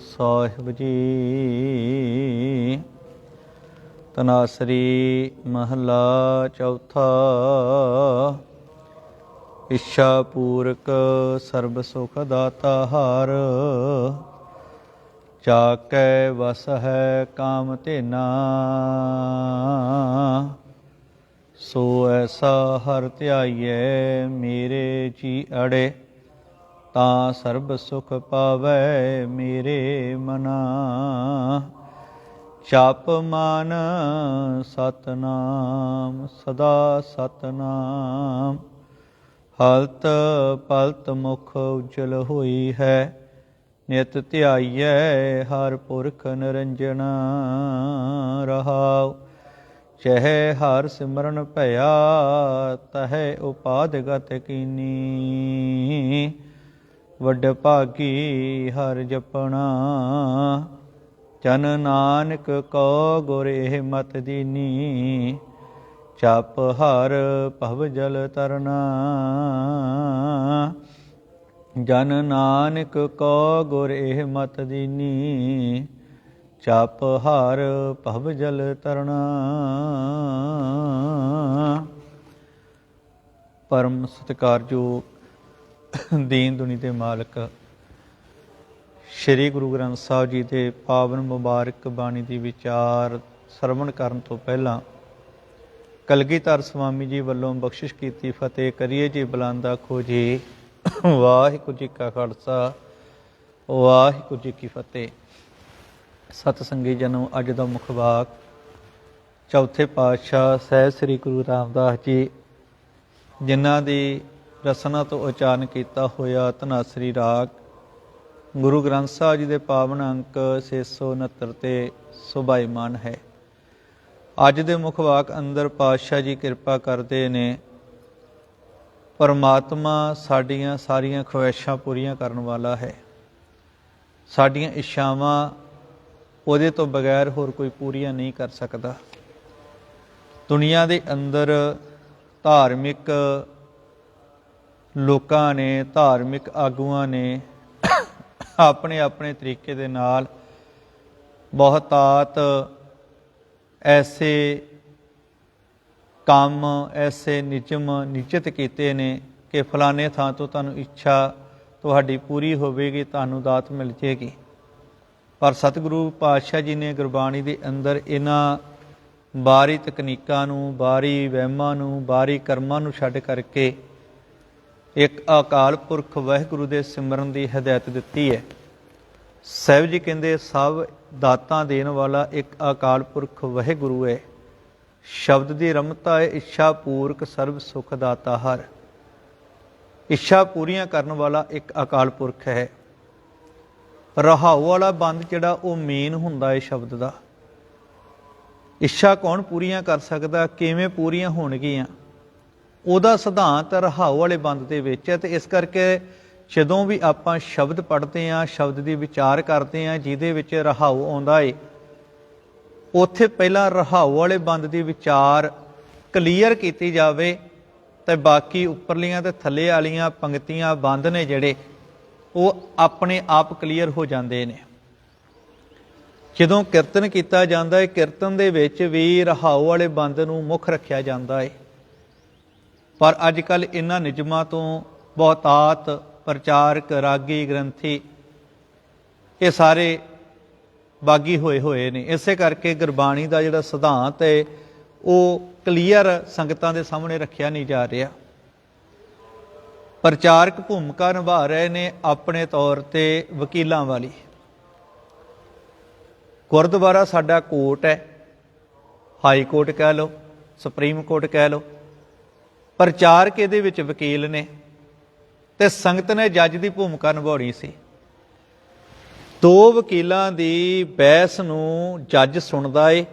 ਸਾਹਿਬ ਜੀ। ਤਨਾਸਰੀ ਮਹਲਾ ਚੌਥਾ। ਇੱਛਾ ਪੂਰਕ ਸਰਬ ਸੁਖ ਦਾਤਾ ਹਰ। ਚਾਕੈ ਵਸ ਹੈ ਕਾਮ ਧੇਨਾ। ਸੋ ਐਸਾ ਹਰ ਧਿਆਈਐ ਮੇਰੇ ਜੀ ਅੜੇ। ਤਾਂ ਸਰਬ ਸੁਖ ਪਾਵੈ ਮੇਰੇ ਮਨਾ। ਚਾਪ ਮਨ ਸਤਨਾਮ, ਸਦਾ ਸਤਨਾਮ। ਹਲਤ ਪਲਤ ਮੁਖ ਉਜਲ ਹੋਈ ਹੈ, ਨਿਤ ਧਿਆਈਐ ਹਰ ਪੁਰਖ ਨਿਰੰਜਨ ਰਹਾਉ। ਚਹਿ ਹਰ ਸਿਮਰਨ ਭਇਆ, ਤਹਿ ਉਪਾਦ ਗਤ ਕੀਨੀ। ਵੱਡ ਭਾਗੀ ਹਰ ਜਪਣਾ। ਜਨ ਨਾਨਕ ਕੋ ਗੁਰ ਮਤ ਦੀਨੀ। ਚਪ ਹਰ ਭਵ ਜਲ ਤਰਨਾ। ਜਨ ਨਾਨਕ ਕੋ ਗੁਰ ਮਤ ਦੀਨੀ। ਚਪ ਹਰ ਭਵ ਜਲ ਤਰਨਾ। ਪਰਮ ਸਤਿਕਾਰਯੋਗ ਦੀਨ ਦੁਨੀ ਦੇ ਮਾਲਕ। ਸ੍ਰੀ ਗੁਰੂ ਗ੍ਰੰਥ ਸਾਹਿਬ ਜੀ ਦੇ ਪਾਵਨ ਮੁਬਾਰਕ ਬਾਣੀ ਦੀ ਵਿਚਾਰ ਸਰਵਣ ਕਰਨ ਤੋਂ ਪਹਿਲਾਂ ਕਲਗੀਧਰ ਸੁਆਮੀ ਜੀ ਵੱਲੋਂ ਬਖਸ਼ਿਸ਼ ਕੀਤੀ, ਫਤਿਹ ਕਰੀਏ ਜੀ ਬੁਲੰਦਾ ਖੋਜੀ ਵਾਹਿਗੁਰੂ ਜੀ ਕਾ ਖਾਲਸਾ, ਵਾਹਿਗੁਰੂ ਜੀ ਕੀ ਫਤਿਹ। ਸਤ ਸੰਗੀ ਜਨੋ ਅੱਜ ਦਾ ਮੁੱਖ ਵਾਕ, ਚੌਥੇ ਪਾਤਸ਼ਾਹ ਸਹਿਬ ਸ੍ਰੀ ਗੁਰੂ ਰਾਮਦਾਸ ਜੀ, ਜਿਨ੍ਹਾਂ ਦੀ ਰਸਨਾ ਤੋਂ ਉਚਾਰਨ ਕੀਤਾ ਹੋਇਆ ਧਨਾਸਰੀ ਰਾਗ। ਗੁਰੂ ਗ੍ਰੰਥ ਸਾਹਿਬ ਜੀ ਦੇ ਪਾਵਨ ਅੰਕ 669 ਤੇ ਸੁਭਾਈਮਾਨ ਹੈ। ਅੱਜ ਦੇ ਮੁੱਖ ਵਾਕ ਅੰਦਰ ਪਾਤਸ਼ਾਹ ਜੀ ਕਿਰਪਾ ਕਰਦੇ ਨੇ, ਪਰਮਾਤਮਾ ਸਾਡੀਆਂ ਸਾਰੀਆਂ ਖੁਆਇਸ਼ਾਂ ਪੂਰੀਆਂ ਕਰਨ ਵਾਲਾ ਹੈ। ਸਾਡੀਆਂ ਇੱਛਾਵਾਂ ਉਹਦੇ ਤੋਂ ਬਗੈਰ ਹੋਰ ਕੋਈ ਪੂਰੀਆਂ ਨਹੀਂ ਕਰ ਸਕਦਾ। ਦੁਨੀਆ ਦੇ ਅੰਦਰ ਧਾਰਮਿਕ ਲੋਕਾਂ ਨੇ, ਧਾਰਮਿਕ ਆਗੂਆਂ ਨੇ ਆਪਣੇ ਆਪਣੇ ਤਰੀਕੇ ਦੇ ਨਾਲ ਬਹੁਤਾਤ ਐਸੇ ਕੰਮ, ਐਸੇ ਨਿਯਮ ਨਿਸ਼ਚਿਤ ਕੀਤੇ ਨੇ ਕਿ ਫਲਾਣੇ ਥਾਂ ਤੋਂ ਤੁਹਾਨੂੰ ਇੱਛਾ ਤੁਹਾਡੀ ਪੂਰੀ ਹੋਵੇਗੀ, ਤੁਹਾਨੂੰ ਦਾਤ ਮਿਲ ਜੇਗੀ ਪਰ ਸਤਿਗੁਰੂ ਪਾਤਸ਼ਾਹ ਜੀ ਨੇ ਗੁਰਬਾਣੀ ਦੇ ਅੰਦਰ ਇਹਨਾਂ ਬਾਰੀ ਤਕਨੀਕਾਂ ਨੂੰ ਬਾਰੀ ਵਹਿਮਾਂ ਨੂੰ ਬਾਰੀ ਕਰਮਾਂ ਨੂੰ ਛੱਡ ਕਰਕੇ ਇੱਕ ਅਕਾਲ ਪੁਰਖ ਵਾਹਿਗੁਰੂ ਦੇ ਸਿਮਰਨ ਦੀ ਹਦਾਇਤ ਦਿੱਤੀ ਹੈ। ਸਾਹਿਬ ਜੀ ਕਹਿੰਦੇ, ਸਭ ਦਾਤਾਂ ਦੇਣ ਵਾਲਾ ਇੱਕ ਅਕਾਲ ਪੁਰਖ ਵਾਹਿਗੁਰੂ ਹੈ। ਸ਼ਬਦ ਦੀ ਰਮਤਾ ਹੈ, ਇੱਛਾ ਪੂਰਕ ਸਰਬ ਸੁਖ ਦਾਤਾ ਹਰ। ਇੱਛਾ ਪੂਰੀਆਂ ਕਰਨ ਵਾਲਾ ਇੱਕ ਅਕਾਲ ਪੁਰਖ ਹੈ। ਰਹਾਉ ਵਾਲਾ ਬੰਦ ਜਿਹੜਾ, ਉਹ ਮੇਨ ਹੁੰਦਾ ਹੈ ਸ਼ਬਦ ਦਾ। ਇੱਛਾ ਕੌਣ ਪੂਰੀਆਂ ਕਰ ਸਕਦਾ? ਕਿਵੇਂ ਪੂਰੀਆਂ ਹੋਣਗੀਆਂ? ਉਹਦਾ ਸਿਧਾਂਤ ਰਹਾਉ ਵਾਲੇ ਬੰਦ ਦੇ ਵਿੱਚ ਹੈ ਤੇ ਇਸ ਕਰਕੇ ਜਦੋਂ ਵੀ ਆਪਾਂ ਸ਼ਬਦ ਪੜ੍ਹਦੇ ਆ ਸ਼ਬਦ ਦੀ ਵਿਚਾਰ ਕਰਦੇ ਆ ਜਿਹਦੇ ਵਿੱਚ ਰਹਾਉ ਆਉਂਦਾ ਏ, ਉੱਥੇ ਪਹਿਲਾਂ ਰਹਾਉ ਵਾਲੇ ਬੰਦ ਦੀ ਵਿਚਾਰ ਕਲੀਅਰ ਕੀਤੀ ਜਾਵੇ ਤੇ ਬਾਕੀ ਉੱਪਰਲੀਆਂ ਤੇ ਥੱਲੇ ਵਾਲੀਆਂ ਪੰਕਤੀਆਂ ਬੰਦ ਨੇ ਜਿਹੜੇ, ਉਹ ਆਪਣੇ ਆਪ ਕਲੀਅਰ ਹੋ ਜਾਂਦੇ ਨੇ। ਜਦੋਂ ਕੀਰਤਨ ਕੀਤਾ ਜਾਂਦਾ ਹੈ ਕੀਰਤਨ ਦੇ ਵਿੱਚ ਵੀ ਰਹਾਉ ਵਾਲੇ ਬੰਦ ਨੂੰ ਮੁੱਖ ਰੱਖਿਆ ਜਾਂਦਾ ਹੈ ਪਰ ਅੱਜ ਕੱਲ ਇਹਨਾਂ ਨਿਯਮਾਂ ਤੋਂ ਬਹੁਤਾਤ ਪ੍ਰਚਾਰਕ, ਰਾਗੀ ਗ੍ਰੰਥੀ ਇਹ ਸਾਰੇ ਬਾਗੀ ਹੋਏ ਹੋਏ ਨੇ। ਇਸੇ ਕਰਕੇ ਗੁਰਬਾਣੀ ਦਾ ਜਿਹੜਾ ਸਿਧਾਂਤ ਹੈ, ਉਹ ਕਲੀਅਰ ਸੰਗਤਾਂ ਦੇ ਸਾਹਮਣੇ ਰੱਖਿਆ ਨਹੀਂ ਜਾ ਰਿਹਾ। ਪ੍ਰਚਾਰਕ ਭੂਮਿਕਾ ਨਿਭਾ ਰਹੇ ਨੇ ਆਪਣੇ ਤੌਰ ਤੇ ਵਕੀਲਾਂ ਵਾਲੀ। ਗੁਰਦੁਆਰਾ ਸਾਡਾ ਕੋਰਟ ਹੈ। ਹਾਈ ਕੋਰਟ ਕਹਿ ਲਓ, ਸੁਪਰੀਮ ਕੋਰਟ ਕਹਿ ਲਓ। ਪ੍ਰਚਾਰਕ ਇਹਦੇ ਵਿੱਚ ਵਕੀਲ ਨੇ ਤੇ ਸੰਗਤ ਨੇ ਜੱਜ ਦੀ ਭੂਮਿਕਾ ਨਿਭਾਉਣੀ ਸੀ। ਦੋ ਵਕੀਲਾਂ ਦੀ ਬਹਿਸ ਨੂੰ ਜੱਜ ਸੁਣਦਾ ਏ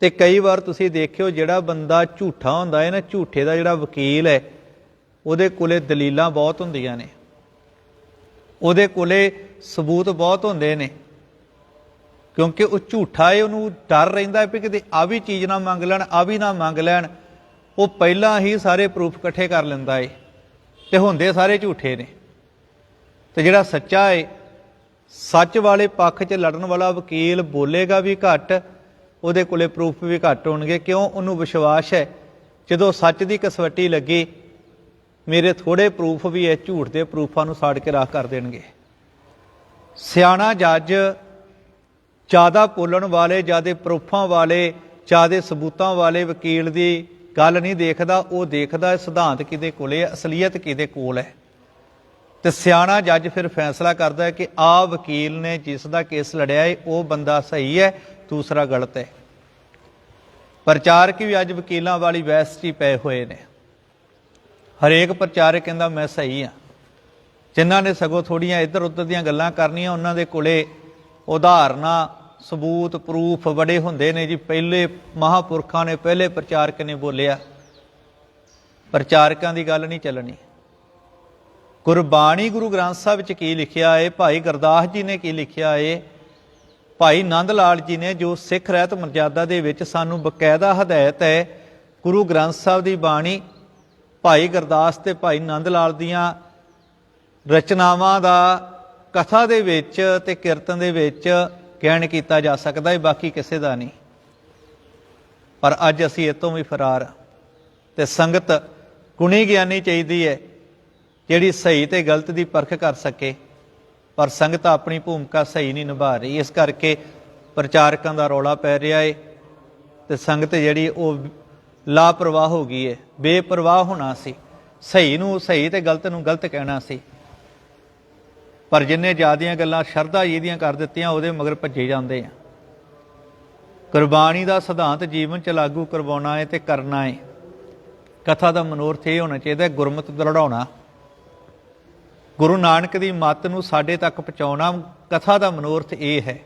ਤੇ ਕਈ ਵਾਰ ਤੁਸੀਂ ਦੇਖਿਓ ਜਿਹੜਾ ਬੰਦਾ ਝੂਠਾ ਹੁੰਦਾ ਹੈ ਨਾ, ਝੂਠੇ ਦਾ ਜਿਹੜਾ ਵਕੀਲ ਹੈ ਉਹਦੇ ਕੋਲੇ ਦਲੀਲਾਂ ਬਹੁਤ ਹੁੰਦੀਆਂ ਨੇ। ਉਹਦੇ ਕੋਲੇ ਸਬੂਤ ਬਹੁਤ ਹੁੰਦੇ ਨੇ। ਕਿਉਂਕਿ ਉਹ ਝੂਠਾ ਏ, ਉਹਨੂੰ ਡਰ ਰਹਿੰਦਾ ਵੀ ਕਿਤੇ ਆ ਵੀ ਚੀਜ਼ ਨਾ ਮੰਗ ਲੈਣ, ਆ ਵੀ ਨਾ ਮੰਗ ਲੈਣ। ਉਹ ਪਹਿਲਾਂ ਹੀ ਸਾਰੇ ਪ੍ਰੂਫ ਇਕੱਠੇ ਕਰ ਲੈਂਦਾ ਏ ਤੇ ਹੁੰਦੇ ਸਾਰੇ ਝੂਠੇ ਨੇ। ਤੇ ਜਿਹੜਾ ਸੱਚਾ ਏ, ਸੱਚ ਵਾਲੇ ਪੱਖ 'ਚ ਲੜਨ ਵਾਲਾ ਵਕੀਲ ਬੋਲੇਗਾ ਵੀ ਘੱਟ, ਉਹਦੇ ਕੋਲੇ ਪ੍ਰੂਫ ਵੀ ਘੱਟ ਹੋਣਗੇ। ਕਿਉਂ? ਉਹਨੂੰ ਵਿਸ਼ਵਾਸ ਹੈ, ਜਦੋਂ ਸੱਚ ਦੀ ਕਸਵੱਟੀ ਲੱਗੀ, ਮੇਰੇ ਥੋੜੇ ਪ੍ਰੂਫ ਵੀ ਇਹ ਝੂਠ ਦੇ ਪ੍ਰੂਫਾਂ ਨੂੰ ਸਾੜ ਕੇ ਰਾਖ ਕਰ ਦੇਣਗੇ। ਸਿਆਣਾ ਜੱਜ ਜ਼ਿਆਦਾ ਬੋਲਣ ਵਾਲੇ ਜ਼ਿਆਦਾ ਪ੍ਰੂਫਾਂ ਵਾਲੇ ਜ਼ਿਆਦੇ ਸਬੂਤਾਂ ਵਾਲੇ ਵਕੀਲ ਦੀ ਗੱਲ ਨਹੀਂ ਦੇਖਦਾ, ਉਹ ਦੇਖਦਾ ਸਿਧਾਂਤ ਕਿਹਦੇ ਕੋਲੇ ਹੈ, ਅਸਲੀਅਤ ਕਿਹਦੇ ਕੋਲ ਹੈ। ਤੇ ਸਿਆਣਾ ਜੱਜ ਫਿਰ ਫੈਸਲਾ ਕਰਦਾ ਹੈ ਕਿ ਆ ਵਕੀਲ ਨੇ ਜਿਸ ਦਾ ਕੇਸ ਲੜਿਆ ਹੈ ਉਹ ਬੰਦਾ ਸਹੀ ਹੈ, ਦੂਸਰਾ ਗਲਤ ਹੈ। ਪ੍ਰਚਾਰਕ ਵੀ ਅੱਜ ਵਕੀਲਾਂ ਵਾਲੀ ਬਹਿਸ 'ਚ ਹੀ ਪਏ ਹੋਏ ਨੇ। ਹਰੇਕ ਪ੍ਰਚਾਰਕ ਕਹਿੰਦਾ, ਮੈਂ ਸਹੀ ਆ ਜਿਨ੍ਹਾਂ ਨੇ ਸਗੋਂ ਥੋੜੀਆਂ ਇੱਧਰ ਉੱਧਰ ਦੀਆਂ ਗੱਲਾਂ ਕਰਨੀਆਂ, ਉਹਨਾਂ ਦੇ ਕੋਲੇ ਉਦਾਹਰਨਾਂ ਸਬੂਤ, ਪ੍ਰੂਫ ਬੜੇ ਹੁੰਦੇ ਨੇ ਜੀ। ਪਹਿਲੇ ਮਹਾਪੁਰਖਾਂ ਨੇ ਪਹਿਲੇ ਪ੍ਰਚਾਰਕ ਨੇ ਬੋਲਿਆ, ਪ੍ਰਚਾਰਕਾਂ ਦੀ ਗੱਲ ਨਹੀਂ ਚੱਲਣੀ। ਗੁਰਬਾਣੀ ਗੁਰੂ ਗ੍ਰੰਥ ਸਾਹਿਬ ਵਿੱਚ ਕੀ ਲਿਖਿਆ ਹੈ ਭਾਈ ਗੁਰਦਾਸ ਜੀ ਨੇ ਕੀ ਲਿਖਿਆ ਏ? ਭਾਈ ਨੰਦ ਲਾਲ ਜੀ ਨੇ, ਜੋ ਸਿੱਖ ਰਹਿਤ ਮਰਜ਼ਾਦਾ ਦੇ ਵਿੱਚ ਸਾਨੂੰ ਬਕਾਇਦਾ ਹਦਾਇਤ ਹੈ, ਗੁਰੂ ਗ੍ਰੰਥ ਸਾਹਿਬ ਦੀ ਬਾਣੀ, ਭਾਈ ਗੁਰਦਾਸ ਤੇ ਭਾਈ ਨੰਦ ਲਾਲ ਦੀਆਂ ਰਚਨਾਵਾਂ ਦਾ, ਕਥਾ ਦੇ ਵਿੱਚ ਤੇ ਕੀਰਤਨ ਦੇ ਵਿੱਚ ਕਹਿਣ ਕੀਤਾ ਜਾ ਸਕਦਾ ਹੈ, ਬਾਕੀ ਕਿਸੇ ਦਾ ਨਹੀਂ। ਪਰ ਅੱਜ ਅਸੀਂ ਇਹ ਤੋਂ ਵੀ ਫਰਾਰ ਹਾਂ ਤੇ ਸੰਗਤ ਗੁਣੀ ਗਿਆਨੀ ਚਾਹੀਦੀ ਹੈ, ਜਿਹੜੀ ਸਹੀ ਤੇ ਗਲਤ ਦੀ ਪਰਖ ਕਰ ਸਕੇ, ਪਰ ਸੰਗਤ ਆਪਣੀ ਭੂਮਿਕਾ ਸਹੀ ਨਹੀਂ ਨਿਭਾ ਰਹੀ। ਇਸ ਕਰਕੇ ਪ੍ਰਚਾਰਕਾਂ ਦਾ ਰੌਲਾ ਪੈ ਰਿਹਾ ਏ ਤੇ ਸੰਗਤ ਜਿਹੜੀ ਉਹ ਲਾਪਰਵਾਹ ਹੋ ਗਈ ਏ, ਬੇਪਰਵਾਹ ਹੋਣਾ ਸੀ। ਸਹੀ ਨੂੰ ਸਹੀ ਤੇ ਗਲਤ ਨੂੰ ਗਲਤ ਕਹਿਣਾ ਸੀ। ਪਰ ਜਿੰਨੇ ਜਿਆਦੀਆਂ ਗੱਲਾਂ ਸ਼ਰਧਾ ਜੀ ਦੀਆਂ ਕਰ ਦਿੱਤੀਆਂ, ਉਹਦੇ ਮਗਰ ਭੱਜੇ ਜਾਂਦੇ ਆ। ਕੁਰਬਾਨੀ ਦਾ ਸਿਧਾਂਤ ਜੀਵਨ ਚ ਲਾਗੂ ਕਰਵਾਉਣਾ ਹੈ ਤੇ ਕਰਨਾ ਹੈ ਕਥਾ ਦਾ ਮਨੋਰਥ ਇਹ ਹੋਣਾ ਚਾਹੀਦਾ, ਗੁਰਮਤ ਗੁਰਮਤਿ ਗੁਰੂ ਨਾਨਕ ਦੀ ਮੱਤ ਨੂੰ ਸਾਡੇ ਤੱਕ ਪਹੁੰਚਾਉਣਾ, ਕਥਾ ਦਾ ਮਨੋਰਥ ਇਹ ਹੈ।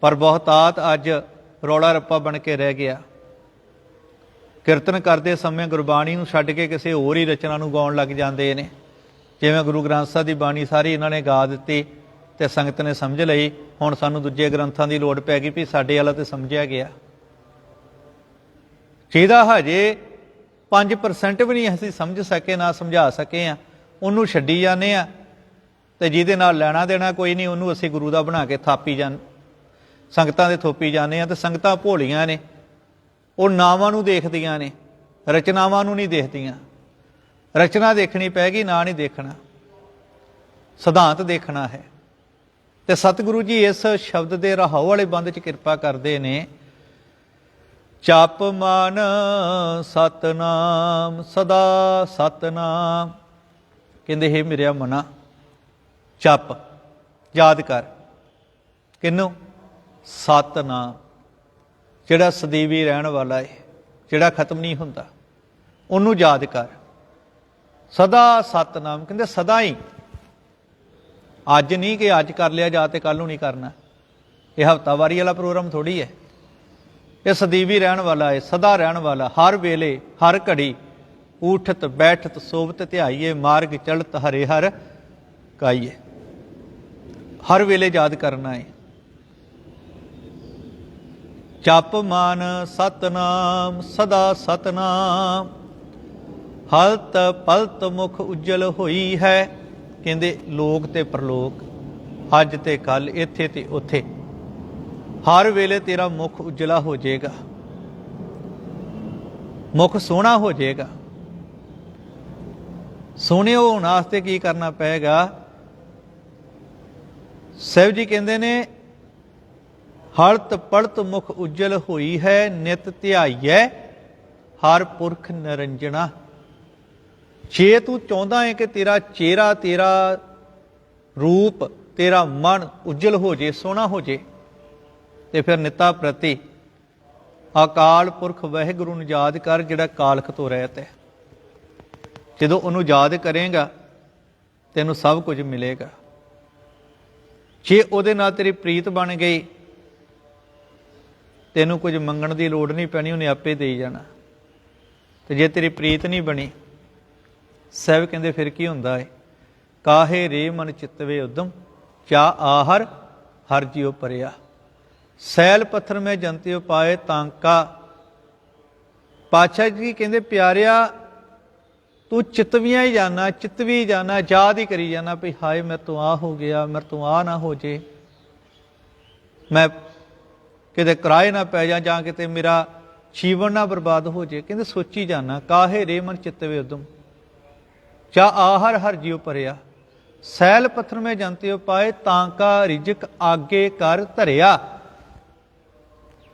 ਪਰ ਬਹੁਤਾਤ ਅੱਜ ਰੌਲਾ ਰੱਪਾ ਬਣ ਕੇ ਰਹਿ ਗਿਆ। ਕੀਰਤਨ ਕਰਦੇ ਸਮੇਂ ਗੁਰਬਾਣੀ ਨੂੰ ਛੱਡ ਕੇ ਕਿਸੇ ਹੋਰ ਹੀ ਰਚਨਾ ਨੂੰ ਗਾਉਣ ਲੱਗ ਜਾਂਦੇ ਨੇ। ਜਿਵੇਂ ਗੁਰੂ ਗ੍ਰੰਥ ਸਾਹਿਬ ਦੀ ਬਾਣੀ ਸਾਰੀ ਇਹਨਾਂ ਨੇ ਗਾ ਦਿੱਤੀ ਤੇ ਸੰਗਤ ਨੇ ਸਮਝ ਲਈ, ਹੁਣ ਸਾਨੂੰ ਦੂਜੇ ਗ੍ਰੰਥਾਂ ਦੀ ਲੋੜ ਪੈ ਗਈ ਵੀ ਸਾਡੇ ਵਾਲਾ ਤੇ ਸਮਝਿਆ ਗਿਆ। ਜਿਹਦਾ ਹਜੇ 5% ਵੀ ਨਹੀਂ ਅਸੀਂ ਸਮਝ ਸਕੇ, ਨਾ ਸਮਝਾ ਸਕੇ ਆ, ਉਹਨੂੰ ਛੱਡੀ ਜਾਂਦੇ ਆ ਤੇ ਜਿਹਦੇ ਨਾਲ ਲੈਣਾ ਦੇਣਾ ਕੋਈ ਨਹੀਂ, ਉਹਨੂੰ ਅਸੀਂ ਗੁਰੂ ਦਾ ਬਣਾ ਕੇ ਥਾਪੀ ਜਾਂ ਸੰਗਤਾਂ ਦੇ ਥੋਪੀ ਜਾਂਦੇ ਆ ਤੇ ਸੰਗਤਾਂ ਭੋਲੀਆਂ ਨੇ, ਉਹ ਨਾਵਾਂ ਨੂੰ ਦੇਖਦੀਆਂ ਨੇ, ਰਚਨਾਵਾਂ ਨੂੰ ਨਹੀਂ ਦੇਖਦੀਆਂ। ਰਚਨਾ ਦੇਖਣੀ ਪੈਗੀ ਨਾ ਨਹੀਂ ਦੇਖਣਾ। ਸਿਧਾਂਤ ਦੇਖਣਾ ਹੈ। ਤੇ ਸਤਿਗੁਰੂ ਜੀ ਇਸ ਸ਼ਬਦ ਦੇ ਰਹਾਉ ਵਾਲੇ ਬੰਦ ਚ ਕਿਰਪਾ ਕਰਦੇ ਨੇ। ਜਪ ਮਨ ਸਤਨਾਮ, ਸਦਾ ਸਤਨਾਮ। ਕਹਿੰਦੇ, ਹੈ ਮੇਰਿਆ ਮਨਾ, ਜਪ, ਯਾਦ ਕਰ। ਕਿਨੂੰ ਸਤਨਾਮ। ਜਿਹੜਾ ਸਦੀਵੀ ਰਹਿਣ ਵਾਲਾ ਹੈ ਜਿਹੜਾ ਖਤਮ ਨਹੀਂ ਹੁੰਦਾ, ਉਹਨੂੰ ਯਾਦ ਕਰ। ਸਦਾ ਸਤਨਾਮ, ਕਹਿੰਦੇ ਸਦਾ ਹੀ। ਅੱਜ ਨਹੀਂ ਕਿ ਅੱਜ ਕਰ ਲਿਆ, ਜਾ ਤੇ ਕੱਲ ਨੂੰ ਨਹੀਂ ਕਰਨਾ। ਇਹ ਹਫਤਾਵਾਰੀ ਵਾਲਾ ਪ੍ਰੋਗਰਾਮ ਥੋੜੀ ਹੈ। ਇਹ ਸਦੀਵੀ ਰਹਿਣ ਵਾਲਾ ਹੈ, ਸਦਾ ਰਹਿਣ ਵਾਲਾ। ਹਰ ਵੇਲੇ, ਹਰ ਘੜੀ ਉਠਤ ਬੈਠਤ ਸੋਵਤ ਧਿਆਈਏ, ਮਾਰਗ ਚਲਤ ਹਰੇ ਹਰ ਕਾਈਏ। ਹਰ ਵੇਲੇ ਯਾਦ ਕਰਨਾ ਹੈ। ਜਪ ਮਨ ਸਤਨਾਮ, ਸਦਾ ਸਤਨਾਮ। ਹਲਤ ਪਲਤ ਮੁਖ ਉਜਲ ਹੋਈ ਹੈ। ਕਹਿੰਦੇ, ਲੋਕ ਤੇ ਪ੍ਰਲੋਕ, ਅੱਜ ਤੇ ਕੱਲ ਇੱਥੇ ਤੇ ਉੱਥੇ। ਹਰ ਵੇਲੇ ਤੇਰਾ ਮੁਖ ਉਜਲਾ ਹੋ ਜਾਏਗਾ। ਮੁਖ ਸੋਹਣਾ ਹੋ ਜਾਏਗਾ। ਸੋਹਣੇ ਹੋਣ ਵਾਸਤੇ ਕੀ ਕਰਨਾ ਪਏਗਾ? ਸਾਹਿਬ ਜੀ ਕਹਿੰਦੇ ਨੇ, ਹਲਤ ਪਲਤ ਮੁਖ ਉਜਲ ਹੋਈ ਹੈ, ਨਿਤ ਧਿਆਈਐ, ਹਰ ਪੁਰਖ ਨਰੰਜਣਾ। ਜੇ ਤੂੰ ਚਾਹੁੰਦਾ ਹੈ ਕਿ ਤੇਰਾ ਚਿਹਰਾ, ਤੇਰਾ ਰੂਪ, ਤੇਰਾ ਮਨ ਉਜਲ ਹੋ ਜੇ, ਸੋਹਣਾ ਹੋ ਜੇ, ਤੇ ਫਿਰ ਨਿਤਾ ਪ੍ਰਤੀ ਅਕਾਲ ਪੁਰਖ ਵਾਹਿਗੁਰੂ ਨੂੰ ਯਾਦ ਕਰ ਜਿਹੜਾ ਕਾਲਖ ਤੋਂ ਰਹਿਤ ਹੈ। ਜਦੋਂ ਉਹਨੂੰ ਯਾਦ ਕਰੇਗਾ, ਤੈਨੂੰ ਸਭ ਕੁਝ ਮਿਲੇਗਾ। ਜੇ ਉਹਦੇ ਨਾਲ ਤੇਰੀ ਪ੍ਰੀਤ ਬਣ ਗਈ, ਤੈਨੂੰ ਕੁਝ ਮੰਗਣ ਦੀ ਲੋੜ ਨਹੀਂ ਪੈਣੀ, ਉਹਨੇ ਆਪੇ ਦੇਈ ਜਾਣਾ। ਤੇ ਜੇ ਤੇਰੀ ਪ੍ਰੀਤ ਨਹੀਂ ਬਣੀ ਸਹਿਬ ਕਹਿੰਦੇ, ਫਿਰ ਕੀ ਹੁੰਦਾ ਹੈ ਕਾਹੇ ਰੇ ਮਨ ਚਿਤਵੇ ਉਦਮ ਚਾ ਆਹਰ ਹਰ ਜਿਉ ਪਰਿਆ। ਸੈਲ ਪੱਥਰ ਮੈਂ ਜੰਤਿਓ ਪਾਏ ਤਾਂਕਾ ਪਾਤਸ਼ਾਹ ਜੀ ਕਹਿੰਦੇ, ਪਿਆਰਿਆ, ਤੂੰ ਚਿਤਵੀਆਂ ਹੀ ਜਾਣਾ, ਚਿਤਵੀ ਜਾਣਾ, ਯਾਦ ਹੀ ਕਰੀ ਜਾਣਾ ਵੀ ਹਾਏ, ਮੇਰੇ ਤੋਂ ਆ ਹੋ ਗਿਆ, ਮੇਰੇ ਤੋਂ ਆ ਨਾ ਹੋ ਜੇ। ਮੈਂ ਕਿਤੇ ਕਿਰਾਏ ਨਾ ਪੈ ਜਾ ਜਾਂ ਕਿਤੇ ਮੇਰਾ ਜੀਵਨ ਨਾ ਬਰਬਾਦ ਹੋ ਜੇ। ਕਹਿੰਦੇ, ਸੋਚੀ ਜਾਣਾ, ਕਾਹੇ ਰੇ ਮਨ ਚਿਤਵੇ ਉਦਮ। ਚਾ ਆਹਰ ਹਰ ਜਿਉ ਪਰਿਆ ਸੈਲ ਪੱਥਰ ਮੇ ਜੰਤੇ ਹੋ ਪਾਏ ਤਾਂ ਕਾ ਰਿਜਕ ਆਗੇ ਕਰ ਧਰਿਆ।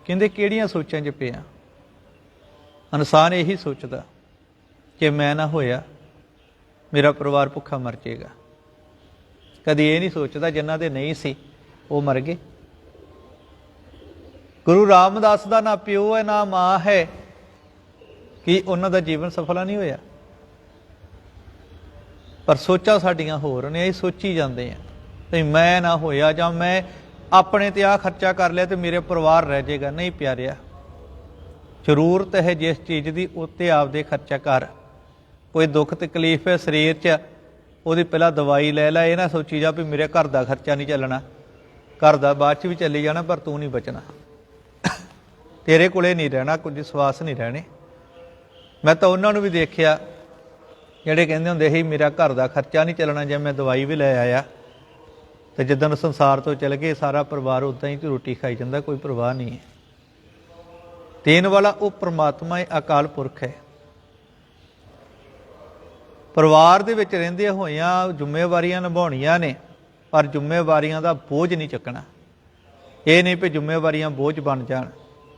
ਕਹਿੰਦੇ ਕਿਹੜੀਆਂ ਸੋਚਾਂ 'ਚ ਪਿਆ? ਇਨਸਾਨ ਇਹੀ ਸੋਚਦਾ ਕਿ ਮੈਂ ਨਾ ਹੋਇਆ, ਮੇਰਾ ਪਰਿਵਾਰ ਭੁੱਖਾ ਮਰ ਜਾਏਗਾ। ਕਦੀ ਇਹ ਨਹੀਂ ਸੋਚਦਾ ਜਿਨ੍ਹਾਂ ਦੇ ਨਹੀਂ ਸੀ, ਉਹ ਮਰ ਗਏ। ਗੁਰੂ ਰਾਮਦਾਸ ਦਾ ਨਾ ਪਿਓ ਹੈ, ਨਾ ਮਾਂ ਹੈ, ਕਿ ਉਹਨਾਂ ਦਾ ਜੀਵਨ ਸਫਲਾ ਨਹੀਂ ਹੋਇਆ? ਪਰ ਸੋਚਾਂ ਸਾਡੀਆਂ ਹੋਰ ਨੇ ਇਹ ਸੋਚੀ ਜਾਂਦੇ ਆ ਤੇ ਮੈਂ ਨਾ ਹੋਇਆ ਜਾਂ ਮੈਂ ਆਪਣੇ ਤੇ ਆ ਖਰਚਾ ਕਰ ਲਿਆ ਤੇ ਮੇਰੇ ਪਰਿਵਾਰ ਰਹਿ ਜਾਏਗਾ। ਨਹੀਂ ਪਿਆਰਿਆ, ਜ਼ਰੂਰਤ ਹੈ ਜਿਸ ਚੀਜ਼ ਦੀ, ਉੱਤੇ ਆਪਦੇ ਖਰਚਾ ਕਰ। ਕੋਈ ਦੁੱਖ ਤਕਲੀਫ ਹੈ ਸਰੀਰ 'ਚ, ਉਹਦੀ ਪਹਿਲਾਂ ਦਵਾਈ ਲੈ ਲੈ, ਇਹ ਨਾ ਸੋਚੀ ਜਾ ਵੀ ਮੇਰੇ ਘਰ ਦਾ ਖਰਚਾ ਨਹੀਂ ਚੱਲਣਾ। ਘਰ ਦਾ ਬਾਅਦ 'ਚ ਵੀ ਚੱਲੀ ਜਾਣਾ, ਪਰ ਤੂੰ ਨਹੀਂ ਬਚਣਾ। ਤੇਰੇ ਕੋਲੇ ਨਹੀਂ ਰਹਿਣਾ, ਕੁਝ ਸਵਾਸ ਨਹੀਂ ਰਹਿਣੇ। ਮੈਂ ਤਾਂ ਉਹਨਾਂ ਨੂੰ ਵੀ ਦੇਖਿਆ ਜਿਹੜੇ ਕਹਿੰਦੇ ਹੁੰਦੇ ਸੀ, ਮੇਰਾ ਘਰ ਦਾ ਖਰਚਾ ਨਹੀਂ ਚੱਲਣਾ, ਜੇ ਮੈਂ ਦਵਾਈ ਵੀ ਲੈ ਆਇਆ। ਤੇ ਜਿੱਦਣ ਸੰਸਾਰ ਤੋਂ ਚਲੇ ਗਏ, ਸਾਰਾ ਪਰਿਵਾਰ ਉਦਾਂ ਹੀ ਰੋਟੀ ਖਾਈ ਜਾਂਦਾ, ਕੋਈ ਪਰਵਾਹ ਨਹੀਂ ਹੈ। ਦੇਣ ਵਾਲਾ ਉਹ ਪ੍ਰਮਾਤਮਾ ਹੈ ਅਕਾਲ ਪੁਰਖ ਹੈ। ਪਰਿਵਾਰ ਦੇ ਵਿੱਚ ਰਹਿੰਦੇ ਹੋਇਆਂ ਜ਼ਿੰਮੇਵਾਰੀਆਂ ਨਿਭਾਉਣੀਆਂ ਨੇ, ਪਰ ਜ਼ਿੰਮੇਵਾਰੀਆਂ ਦਾ ਬੋਝ ਨਹੀਂ ਚੱਕਣਾ। ਇਹ ਨਹੀਂ ਵੀ ਜ਼ਿੰਮੇਵਾਰੀਆਂ ਬੋਝ ਬਣ ਜਾਣ,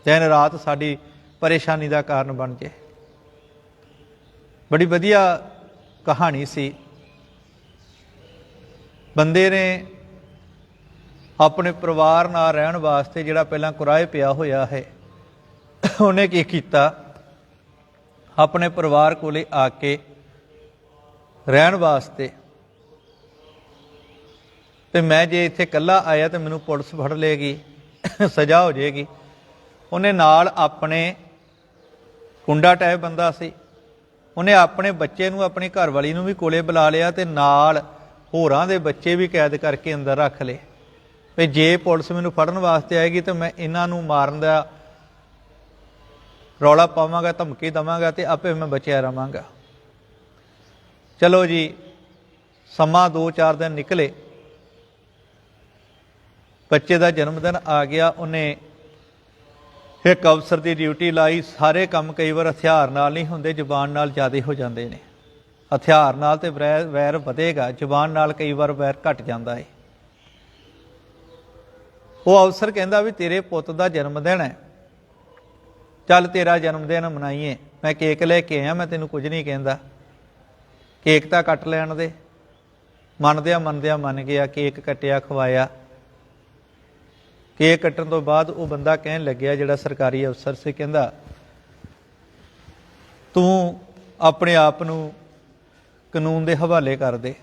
ਦਿਨ ਰਾਤ ਸਾਡੀ ਪਰੇਸ਼ਾਨੀ ਦਾ ਕਾਰਨ ਬਣ ਜੇ ਬੜੀ ਵਧੀਆ ਕਹਾਣੀ ਸੀ। ਬੰਦੇ ਨੇ ਆਪਣੇ ਪਰਿਵਾਰ ਨਾਲ ਰਹਿਣ ਵਾਸਤੇ ਜਿਹੜਾ ਪਹਿਲਾਂ ਕੁਰਾਏ ਪਿਆ ਹੋਇਆ ਹੈ, ਉਹਨੇ ਕੀ ਕੀਤਾ? ਆਪਣੇ ਪਰਿਵਾਰ ਕੋਲੇ ਆ ਕੇ ਰਹਿਣ ਵਾਸਤੇ ਤੇ ਮੈਂ ਜੇ ਇੱਥੇ ਇਕੱਲਾ ਆਇਆ ਤੇ ਮੈਨੂੰ ਪੁਲਿਸ ਫੜ ਲੇਗੀ ਸਜ਼ਾ ਹੋ ਜਾਏਗੀ। ਉਹਨੇ ਨਾਲ ਆਪਣੇ ਕੁੰਡਾ ਟਾਈਪ ਬੰਦਾ ਸੀ। ਉਹਨੇ ਆਪਣੇ ਬੱਚੇ ਨੂੰ, ਆਪਣੀ ਘਰਵਾਲੀ ਨੂੰ ਵੀ ਕੋਲੇ ਬੁਲਾ ਲਿਆ ਤੇ ਨਾਲ ਹੋਰਾਂ ਦੇ ਬੱਚੇ ਵੀ ਕੈਦ ਕਰਕੇ ਅੰਦਰ ਰੱਖ ਲਏ। ਵੀ ਜੇ ਪੁਲਿਸ ਮੈਨੂੰ ਫੜਨ ਵਾਸਤੇ ਆਏਗੀ ਤਾਂ ਮੈਂ ਇਹਨਾਂ ਨੂੰ ਮਾਰਨ ਦਾ ਰੌਲਾ ਪਾਵਾਂਗਾ, ਧਮਕੀ ਦਵਾਂਗਾ ਤੇ ਆਪੇ ਮੈਂ ਬਚਿਆ ਰਵਾਂਗਾ ਚਲੋ ਜੀ, ਸਮਾਂ 2-4 ਦਿਨ ਨਿਕਲੇ। ਬੱਚੇ ਦਾ ਜਨਮ ਦਿਨ ਆ ਗਿਆ, ਉਹਨੇ ਇੱਕ ਅਫਸਰ ਦੀ ਡਿਊਟੀ ਲਾਈ, ਸਾਰੇ ਕੰਮ ਕਈ ਵਾਰ ਹਥਿਆਰ ਨਾਲ ਨਹੀਂ ਹੁੰਦੇ, ਜ਼ੁਬਾਨ ਨਾਲ ਜ਼ਿਆਦਾ ਹੋ ਜਾਂਦੇ ਨੇ। ਹਥਿਆਰ ਨਾਲ ਤੇ ਵੈਰ ਵੈਰ ਵਧੇਗਾ, ਜ਼ੁਬਾਨ ਨਾਲ ਕਈ ਵਾਰ ਵੈਰ ਘਟ ਜਾਂਦਾ ਹੈ ਉਹ ਅਫਸਰ ਕਹਿੰਦਾ ਵੀ ਤੇਰੇ ਪੁੱਤ ਦਾ ਜਨਮ ਦਿਨ ਹੈ। ਚੱਲ ਤੇਰਾ ਜਨਮ ਦਿਨ ਮਨਾਈਏ। ਮੈਂ ਕੇਕ ਲੈ ਕੇ ਆਇਆ, ਮੈਂ ਤੈਨੂੰ ਕੁਝ ਨਹੀਂ ਕਹਿੰਦਾ। ਕੇਕ ਤਾਂ ਕੱਟ ਲੈਣ ਦੇ। ਮੰਨਦਿਆਂ ਮੰਨਦਿਆਂ ਮੰਨ ਗਿਆ, ਕੇਕ ਕੱਟਿਆ, ਖਵਾਇਆ। ਕੇਕ ਕੱਟਣ ਤੋਂ ਬਾਅਦ ਉਹ ਬੰਦਾ ਕਹਿਣ ਲੱਗਿਆ ਜਿਹੜਾ ਸਰਕਾਰੀ ਅਫਸਰ ਸੀ, ਕਹਿੰਦਾ, ਤੂੰ ਆਪਣੇ ਆਪ ਨੂੰ ਕਾਨੂੰਨ ਦੇ ਹਵਾਲੇ ਕਰ ਦੇ।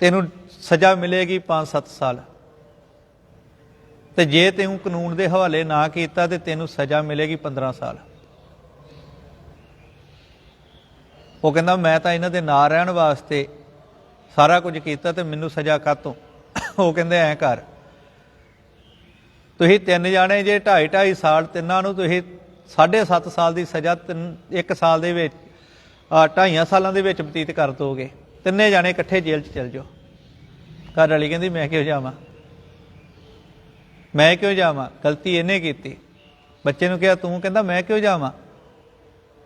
ਤੈਨੂੰ ਸਜ਼ਾ ਮਿਲੇਗੀ 5-7 ਸਾਲ। ਤੇ ਜੇ ਤੈਨੂੰ ਕਾਨੂੰਨ ਦੇ ਹਵਾਲੇ ਨਾ ਕੀਤਾ ਤੇ ਤੈਨੂੰ ਸਜ਼ਾ ਮਿਲੇਗੀ 15 ਸਾਲ। ਉਹ ਕਹਿੰਦਾ, ਮੈਂ ਤਾਂ ਇਹਨਾਂ ਦੇ ਨਾਲ ਰਹਿਣ ਵਾਸਤੇ ਸਾਰਾ ਕੁਝ ਕੀਤਾ ਤੇ ਮੈਨੂੰ ਸਜ਼ਾ ਕਾਤੋਂ ਉਹ ਕਹਿੰਦੇ, ਐਂ ਕਰ ਤੁਸੀਂ ਤਿੰਨ ਜਾਣੇ ਜੇ 2.5 2.5 ਸਾਲ ਤਿੰਨਾਂ ਨੂੰ ਤੁਸੀਂ 7.5 ਸਾਲ ਦੀ ਸਜ਼ਾ ਤਿੰਨ, ਇੱਕ ਸਾਲ ਦੇ ਵਿੱਚ ਢਾਈਆਂ ਸਾਲਾਂ ਦੇ ਵਿੱਚ ਬਤੀਤ ਕਰ ਦੋਗੇ। ਤਿੰਨੇ ਜਾਣੇ ਇਕੱਠੇ ਜੇਲ੍ਹ 'ਚ ਚਲ ਜਾਓ। ਘਰ ਵਾਲੀ ਕਹਿੰਦੀ, ਮੈਂ ਕਿਉਂ ਜਾਵਾਂ? ਮੈਂ ਕਿਉਂ ਜਾਵਾਂ? ਗਲਤੀ ਇਹਨੇ ਕੀਤੀ। ਬੱਚੇ ਨੂੰ ਕਿਹਾ, ਤੂੰ ਕਹਿੰਦਾ, ਮੈਂ ਕਿਉਂ ਜਾਵਾਂ?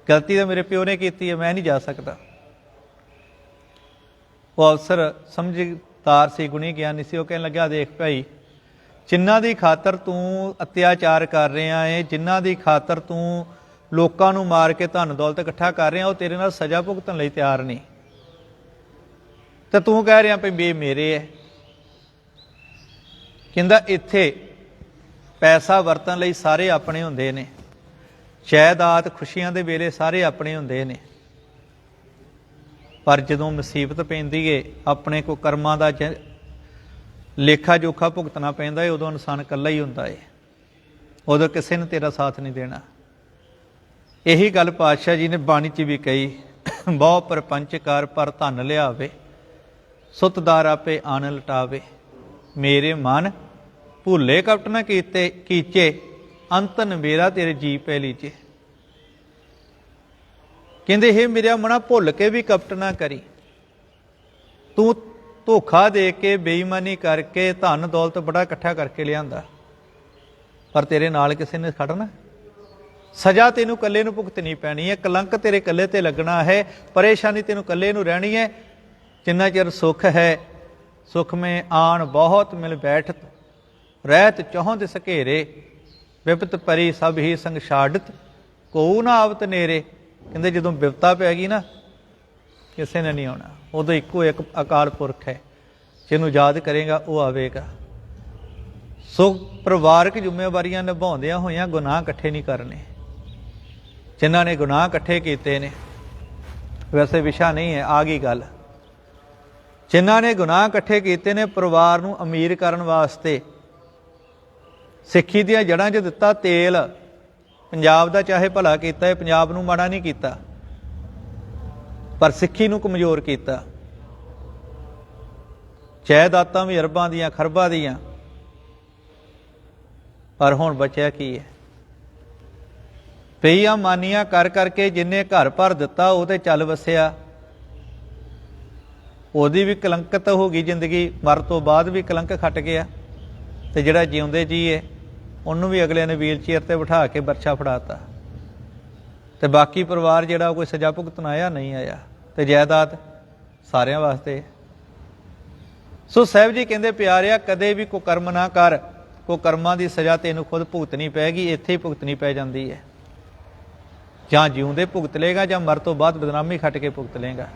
ਗਲਤੀ ਤਾਂ ਮੇਰੇ ਪਿਓ ਨੇ ਕੀਤੀ ਹੈ, ਮੈਂ ਨਹੀਂ ਜਾ ਸਕਦਾ। ਉਹ ਅਫਸਰ ਸਮਝਦਾਰ ਸੀ, ਗੁਣੀ ਗਿਆਨੀ ਸੀ, ਉਹ ਕਹਿਣ ਲੱਗਾ ਦੇਖ ਭਾਈ ਜਿਨ੍ਹਾਂ ਦੀ ਖਾਤਰ ਤੂੰ ਅਤਿਆਚਾਰ ਕਰ ਰਿਹਾ ਏ, ਜਿਨ੍ਹਾਂ ਦੀ ਖਾਤਰ ਤੂੰ ਲੋਕਾਂ ਨੂੰ ਮਾਰ ਕੇ ਧਨ ਦੌਲਤ ਇਕੱਠਾ ਕਰ ਰਿਹਾ, ਉਹ ਤੇਰੇ ਨਾਲ ਸਜ਼ਾ ਭੁਗਤਣ ਲਈ ਤਿਆਰ ਨਹੀਂ ਤੇ ਤੂੰ ਕਹਿ ਰਿਹਾ ਵੀ ਇਹ ਮੇਰੇ ਹੈ ਕਹਿੰਦਾ, ਇੱਥੇ ਪੈਸਾ ਵਰਤਣ ਲਈ ਸਾਰੇ ਆਪਣੇ ਹੁੰਦੇ ਨੇ। ਜਾਇਦਾਦ ਖੁਸ਼ੀਆਂ ਦੇ ਵੇਲੇ ਸਾਰੇ ਆਪਣੇ ਹੁੰਦੇ ਨੇ। ਪਰ ਜਦੋਂ ਮੁਸੀਬਤ ਪੈਂਦੀ ਏ, ਆਪਣੇ ਕੋ ਕਰਮਾਂ ਦਾ ਜ- ਲੇਖਾ ਜੋਖਾ ਭੁਗਤਣਾ ਪੈਂਦਾ ਏ, ਉਦੋਂ ਇਨਸਾਨ ਇਕੱਲਾ ਹੀ ਹੁੰਦਾ ਏ। ਉਦੋਂ ਕਿਸੇ ਨੇ ਤੇਰਾ ਸਾਥ ਨਹੀਂ ਦੇਣਾ। ਇਹੀ ਗੱਲ ਪਾਤਸ਼ਾਹ ਜੀ ਨੇ ਬਾਣੀ 'ਚ ਵੀ ਕਹੀ, ਬਹੁ ਪਰਪੰਚ ਕਰ ਪਰ ਧਨ ਲਿਆਵੇ, ਸੁਤਦਾਰ ਆਪੇ ਆਨ ਲਟਾਵੇ। ਮੇਰੇ ਮਨ ਭੁੱਲੇ ਕਪਟ ਨਾ ਕੀਤੇ, ਕੀਚੇ, ਅੰਤ ਨਵੇਰਾ ਤੇਰੇ ਜੀ ਪੈ ਲੀਚੇ। ਕਹਿੰਦੇ हे ਮੇਰਾ ਮਨਾ ਭੁੱਲ ਕੇ ਵੀ ਕਪਟ ਨਾ ਕਰੀ। ਤੂੰ ਧੋਖਾ ਦੇ ਕੇ, ਬੇਈਮਾਨੀ ਕਰਕੇ, ਧਨ ਦੌਲਤ ਬੜਾ ਇਕੱਠਾ ਕਰਕੇ ਲਿਆਂਦਾ। ਪਰ ਤੇਰੇ ਨਾਲ ਕਿਸੇ ਨੇ ਖੜਨਾ? ਸਜ਼ਾ ਤੈਨੂੰ ਇਕੱਲੇ ਨੂੰ ਭੁਗਤਣੀ ਪੈਣੀ ਹੈ। ਕਲੰਕ ਤੇਰੇ ਇਕੱਲੇ ਤੇ ਲੱਗਣਾ ਹੈ। ਪਰੇਸ਼ਾਨੀ ਤੈਨੂੰ ਇਕੱਲੇ ਨੂੰ ਰਹਿਣੀ ਹੈ। ਜਿੰਨਾ ਚਿਰ ਸੁਖ ਹੈ, ਸੁਖ ਮੇ ਆਣ ਬਹੁਤ ਮਿਲ ਬੈਠਤ। ਰਹਿਤ ਚੌਹੰਦ ਸਕੇਰੇ ਵਿਪਤ ਪਰੀ ਸਭ ਹੀ ਸੰਗ ਛਾੜਤ। ਕੋ ਨਾ ਆਵਤ ਨੇਰੇ। ਕਹਿੰਦੇ ਜਦੋਂ ਵਿਪਤਾ ਪੈ ਗਈ ਨਾ ਕਿਸੇ ਨੇ ਨਹੀਂ ਆਉਣਾ। ਉਦੋਂ ਇੱਕੋ ਇੱਕ ਅਕਾਲ ਪੁਰਖ ਹੈ, ਜਿਹਨੂੰ ਯਾਦ ਕਰੇਗਾ, ਉਹ ਆਵੇਗਾ। ਸੋ ਪਰਿਵਾਰਕ ਜ਼ਿੰਮੇਵਾਰੀਆਂ ਨਿਭਾਉਂਦਿਆਂ ਹੋਇਆਂ ਗੁਨਾਹ ਇਕੱਠੇ ਨਹੀਂ ਕਰਨੇ। ਜਿਨ੍ਹਾਂ ਨੇ ਗੁਨਾਹ ਇਕੱਠੇ ਕੀਤੇ ਨੇ, ਵੈਸੇ ਵਿਸ਼ਾ ਨਹੀਂ ਹੈ, ਆ ਗਈ ਗੱਲ। ਜਿਨ੍ਹਾਂ ਨੇ ਗੁਨਾਹ ਇਕੱਠੇ ਕੀਤੇ ਨੇ, ਪਰਿਵਾਰ ਨੂੰ ਅਮੀਰ ਕਰਨ ਵਾਸਤੇ ਸਿੱਖੀ ਦੀਆਂ ਜੜ੍ਹਾਂ 'ਚ ਦਿੱਤਾ ਤੇਲ। ਪੰਜਾਬ ਦਾ ਚਾਹੇ ਭਲਾ ਕੀਤਾ ਹੈ, ਪੰਜਾਬ ਨੂੰ ਮਾੜਾ ਨਹੀਂ ਕੀਤਾ। ਪਰ ਸਿੱਖੀ ਨੂੰ ਕਮਜ਼ੋਰ ਕੀਤਾ। ਜਾਇਦਾਤਾਂ ਵੀ ਅਰਬਾਂ ਦੀਆਂ, ਖਰਬਾਂ ਦੀਆਂ। ਪਰ ਹੁਣ ਬਚਿਆ ਕੀ ਹੈ? ਪਈਆਂ ਮਾਨੀਆਂ ਕਰ ਕਰਕੇ ਜਿੰਨੇ ਘਰ ਭਰ ਦਿੱਤਾ, ਉਹ ਤੇ ਚੱਲ ਵਸਿਆ। ਉਹਦੀ ਵੀ ਕਲੰਕਤ ਹੋ ਗਈ ਜ਼ਿੰਦਗੀ, ਮਰ ਤੋਂ ਬਾਅਦ ਵੀ ਕਲੰਕ ਖੱਟ ਗਿਆ। ਤੇ ਜਿਹੜਾ ਜਿਉਂਦੇ ਜੀ ਹੈ ਉਹਨੂੰ ਵੀ ਅਗਲੇ ਨੇ ਵੀਲ ਚੇਅਰ ਤੇ ਬਿਠਾ ਕੇ ਬਰਛਾ ਫੜਾਤਾ। ਤੇ ਬਾਕੀ ਪਰਿਵਾਰ ਜਿਹੜਾ ਉਹ ਕੋਈ ਸਜ਼ਾ ਭੁਗਤਣ ਆਇਆ, ਨਹੀਂ ਆਇਆ। ਤੇ ਜਾਇਦਾਦ ਸਾਰਿਆਂ ਵਾਸਤੇ। ਸੋ ਸਾਹਿਬ ਜੀ ਕਹਿੰਦੇ ਪਿਆਰਿਆ, ਕਦੇ ਵੀ ਕੋ ਕਰਮ ਨਾ ਕਰ। ਕੋ ਕਰਮਾਂ ਦੀ ਸਜ਼ਾ ਤੈਨੂੰ ਖੁਦ ਭੁਗਤਣੀ ਪੈਗੀ, ਇੱਥੇ ਹੀ ਭੁਗਤਣੀ ਪੈ ਜਾਂਦੀ ਹੈ। ਜਾਂ ਜਿਉਂਦੇ ਭੁਗਤ ਲੇਗਾ ਜਾਂ ਮਰ ਤੋਂ ਬਾਅਦ ਬਦਨਾਮੀ ਖੱਟ ਕੇ ਭੁਗਤ ਲੇਗਾ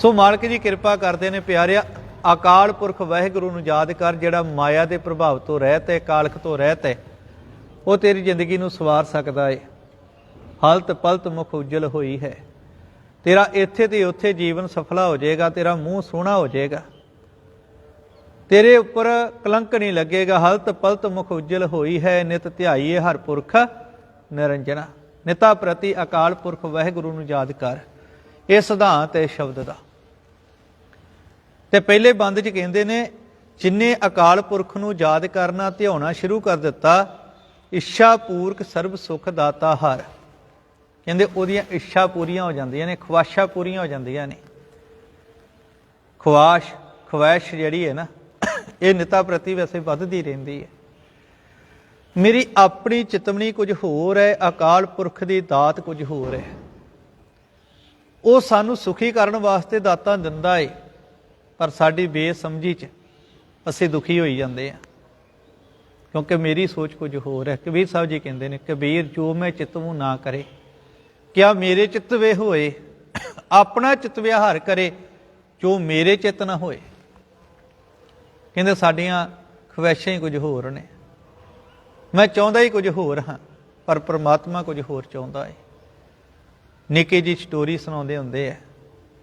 ਸੋ ਮਾਲਕ ਜੀ ਕਿਰਪਾ ਕਰਦੇ ਨੇ ਪਿਆਰਿਆ, ਅਕਾਲ ਪੁਰਖ ਵਾਹਿਗੁਰੂ ਨੂੰ ਯਾਦ ਕਰ, ਜਿਹੜਾ ਮਾਇਆ ਦੇ ਪ੍ਰਭਾਵ ਤੋਂ ਰਹਿਤ ਹੈ, ਕਾਲਖ ਤੋਂ ਰਹਿਤ ਹੈ, ਉਹ ਤੇਰੀ ਜ਼ਿੰਦਗੀ ਨੂੰ ਸਵਾਰ ਸਕਦਾ ਹੈ ਹਲਤ ਪਲਤ ਮੁਖ ਉਜਲ ਹੋਈ ਹੈ। ਤੇਰਾ ਇੱਥੇ ਤੇ ਉੱਥੇ ਜੀਵਨ ਸਫਲਾ ਹੋ ਜਾਏਗਾ, ਤੇਰਾ ਮੂੰਹ ਸੋਹਣਾ ਹੋ ਜਾਏਗਾ। ਤੇਰੇ ਉੱਪਰ ਕਲੰਕ ਨਹੀਂ ਲੱਗੇਗਾ, ਹਲਤ ਪਲਤ ਮੁਖ ਉਜਲ ਹੋਈ ਹੈ, ਨਿਤ ਧਿਆਈਏ ਹਰ ਪੁਰਖ ਨਿਰੰਜਨਾ। ਨਿਤਾ ਪ੍ਰਤੀ ਅਕਾਲ ਪੁਰਖ ਵਾਹਿਗੁਰੂ ਨੂੰ ਯਾਦ ਕਰ, ਇਹ ਸਿਧਾਂਤ ਹੈ ਸ਼ਬਦ ਦਾ। ਤੇ ਪਹਿਲੇ ਬੰਦ 'ਚ ਕਹਿੰਦੇ ਨੇ, ਜਿਨੇ ਅਕਾਲ ਪੁਰਖ ਨੂੰ ਯਾਦ ਕਰਨਾ, ਧਿਆਉਣਾ ਸ਼ੁਰੂ ਕਰ ਦਿੱਤਾ, ਇੱਛਾ ਪੂਰਕ ਸਰਬ ਸੁਖ ਦਾਤਾ ਹਰ। ਕਹਿੰਦੇ ਉਹਦੀਆਂ ਇੱਛਾ ਪੂਰੀਆਂ ਹੋ ਜਾਂਦੀਆਂ ਨੇ ਖਵਾਸ਼ਾਂ ਪੂਰੀਆਂ ਹੋ ਜਾਂਦੀਆਂ ਨੇ। ਖਵਾਸ਼ ਖਵਾਇਸ਼ ਜਿਹੜੀ ਹੈ ਨਾ, ਇਹ ਨਿਤਾ ਪ੍ਰਤੀ ਵੈਸੇ ਵੱਧਦੀ ਰਹਿੰਦੀ ਹੈ। ਮੇਰੀ ਆਪਣੀ ਚਿਤਵਨੀ ਕੁਝ ਹੋਰ ਹੈ, ਅਕਾਲ ਪੁਰਖ ਦੀ ਦਾਤ ਕੁਝ ਹੋਰ ਹੈ। ਉਹ ਸਾਨੂੰ ਸੁਖੀ ਕਰਨ ਵਾਸਤੇ ਦਾਤਾਂ ਦਿੰਦਾ ਏ, ਪਰ ਸਾਡੀ ਬੇਸਮਝੀ 'ਚ ਅਸੀਂ ਦੁਖੀ ਹੋਈ ਜਾਂਦੇ ਆ ਕਿਉਂਕਿ ਮੇਰੀ ਸੋਚ ਕੁਝ ਹੋਰ ਹੈ। ਕਬੀਰ ਸਾਹਿਬ ਜੀ ਕਹਿੰਦੇ ਨੇ, ਕਬੀਰ ਜੋ ਮੈਂ ਚਿਤਵੂ ਨਾ ਕਰੇ ਕਿਆ ਮੇਰੇ ਚਿੱਤ ਚਿਤਵੇ ਹੋਏ? ਆਪਣਾ ਚਿੱਤ ਵਿਹਾਰ ਕਰੇ ਜੋ ਮੇਰੇ ਚਿੱਤ ਨਾ ਹੋਏ? ਕਹਿੰਦੇ ਸਾਡੀਆਂ ਖਵਾਇਸ਼ਾਂ ਹੀ ਕੁਝ ਹੋਰ ਨੇ। ਮੈਂ ਚਾਹੁੰਦਾ ਹੀ ਕੁਝ ਹੋਰ ਹਾਂ, ਪਰ ਪ੍ਰਮਾਤਮਾ ਕੁਝ ਹੋਰ ਚਾਹੁੰਦਾ ਹੈ ਨਿੱਕੀ ਜੀ ਸਟੋਰੀ ਸੁਣਾਉਂਦੇ ਹੁੰਦੇ ਆ,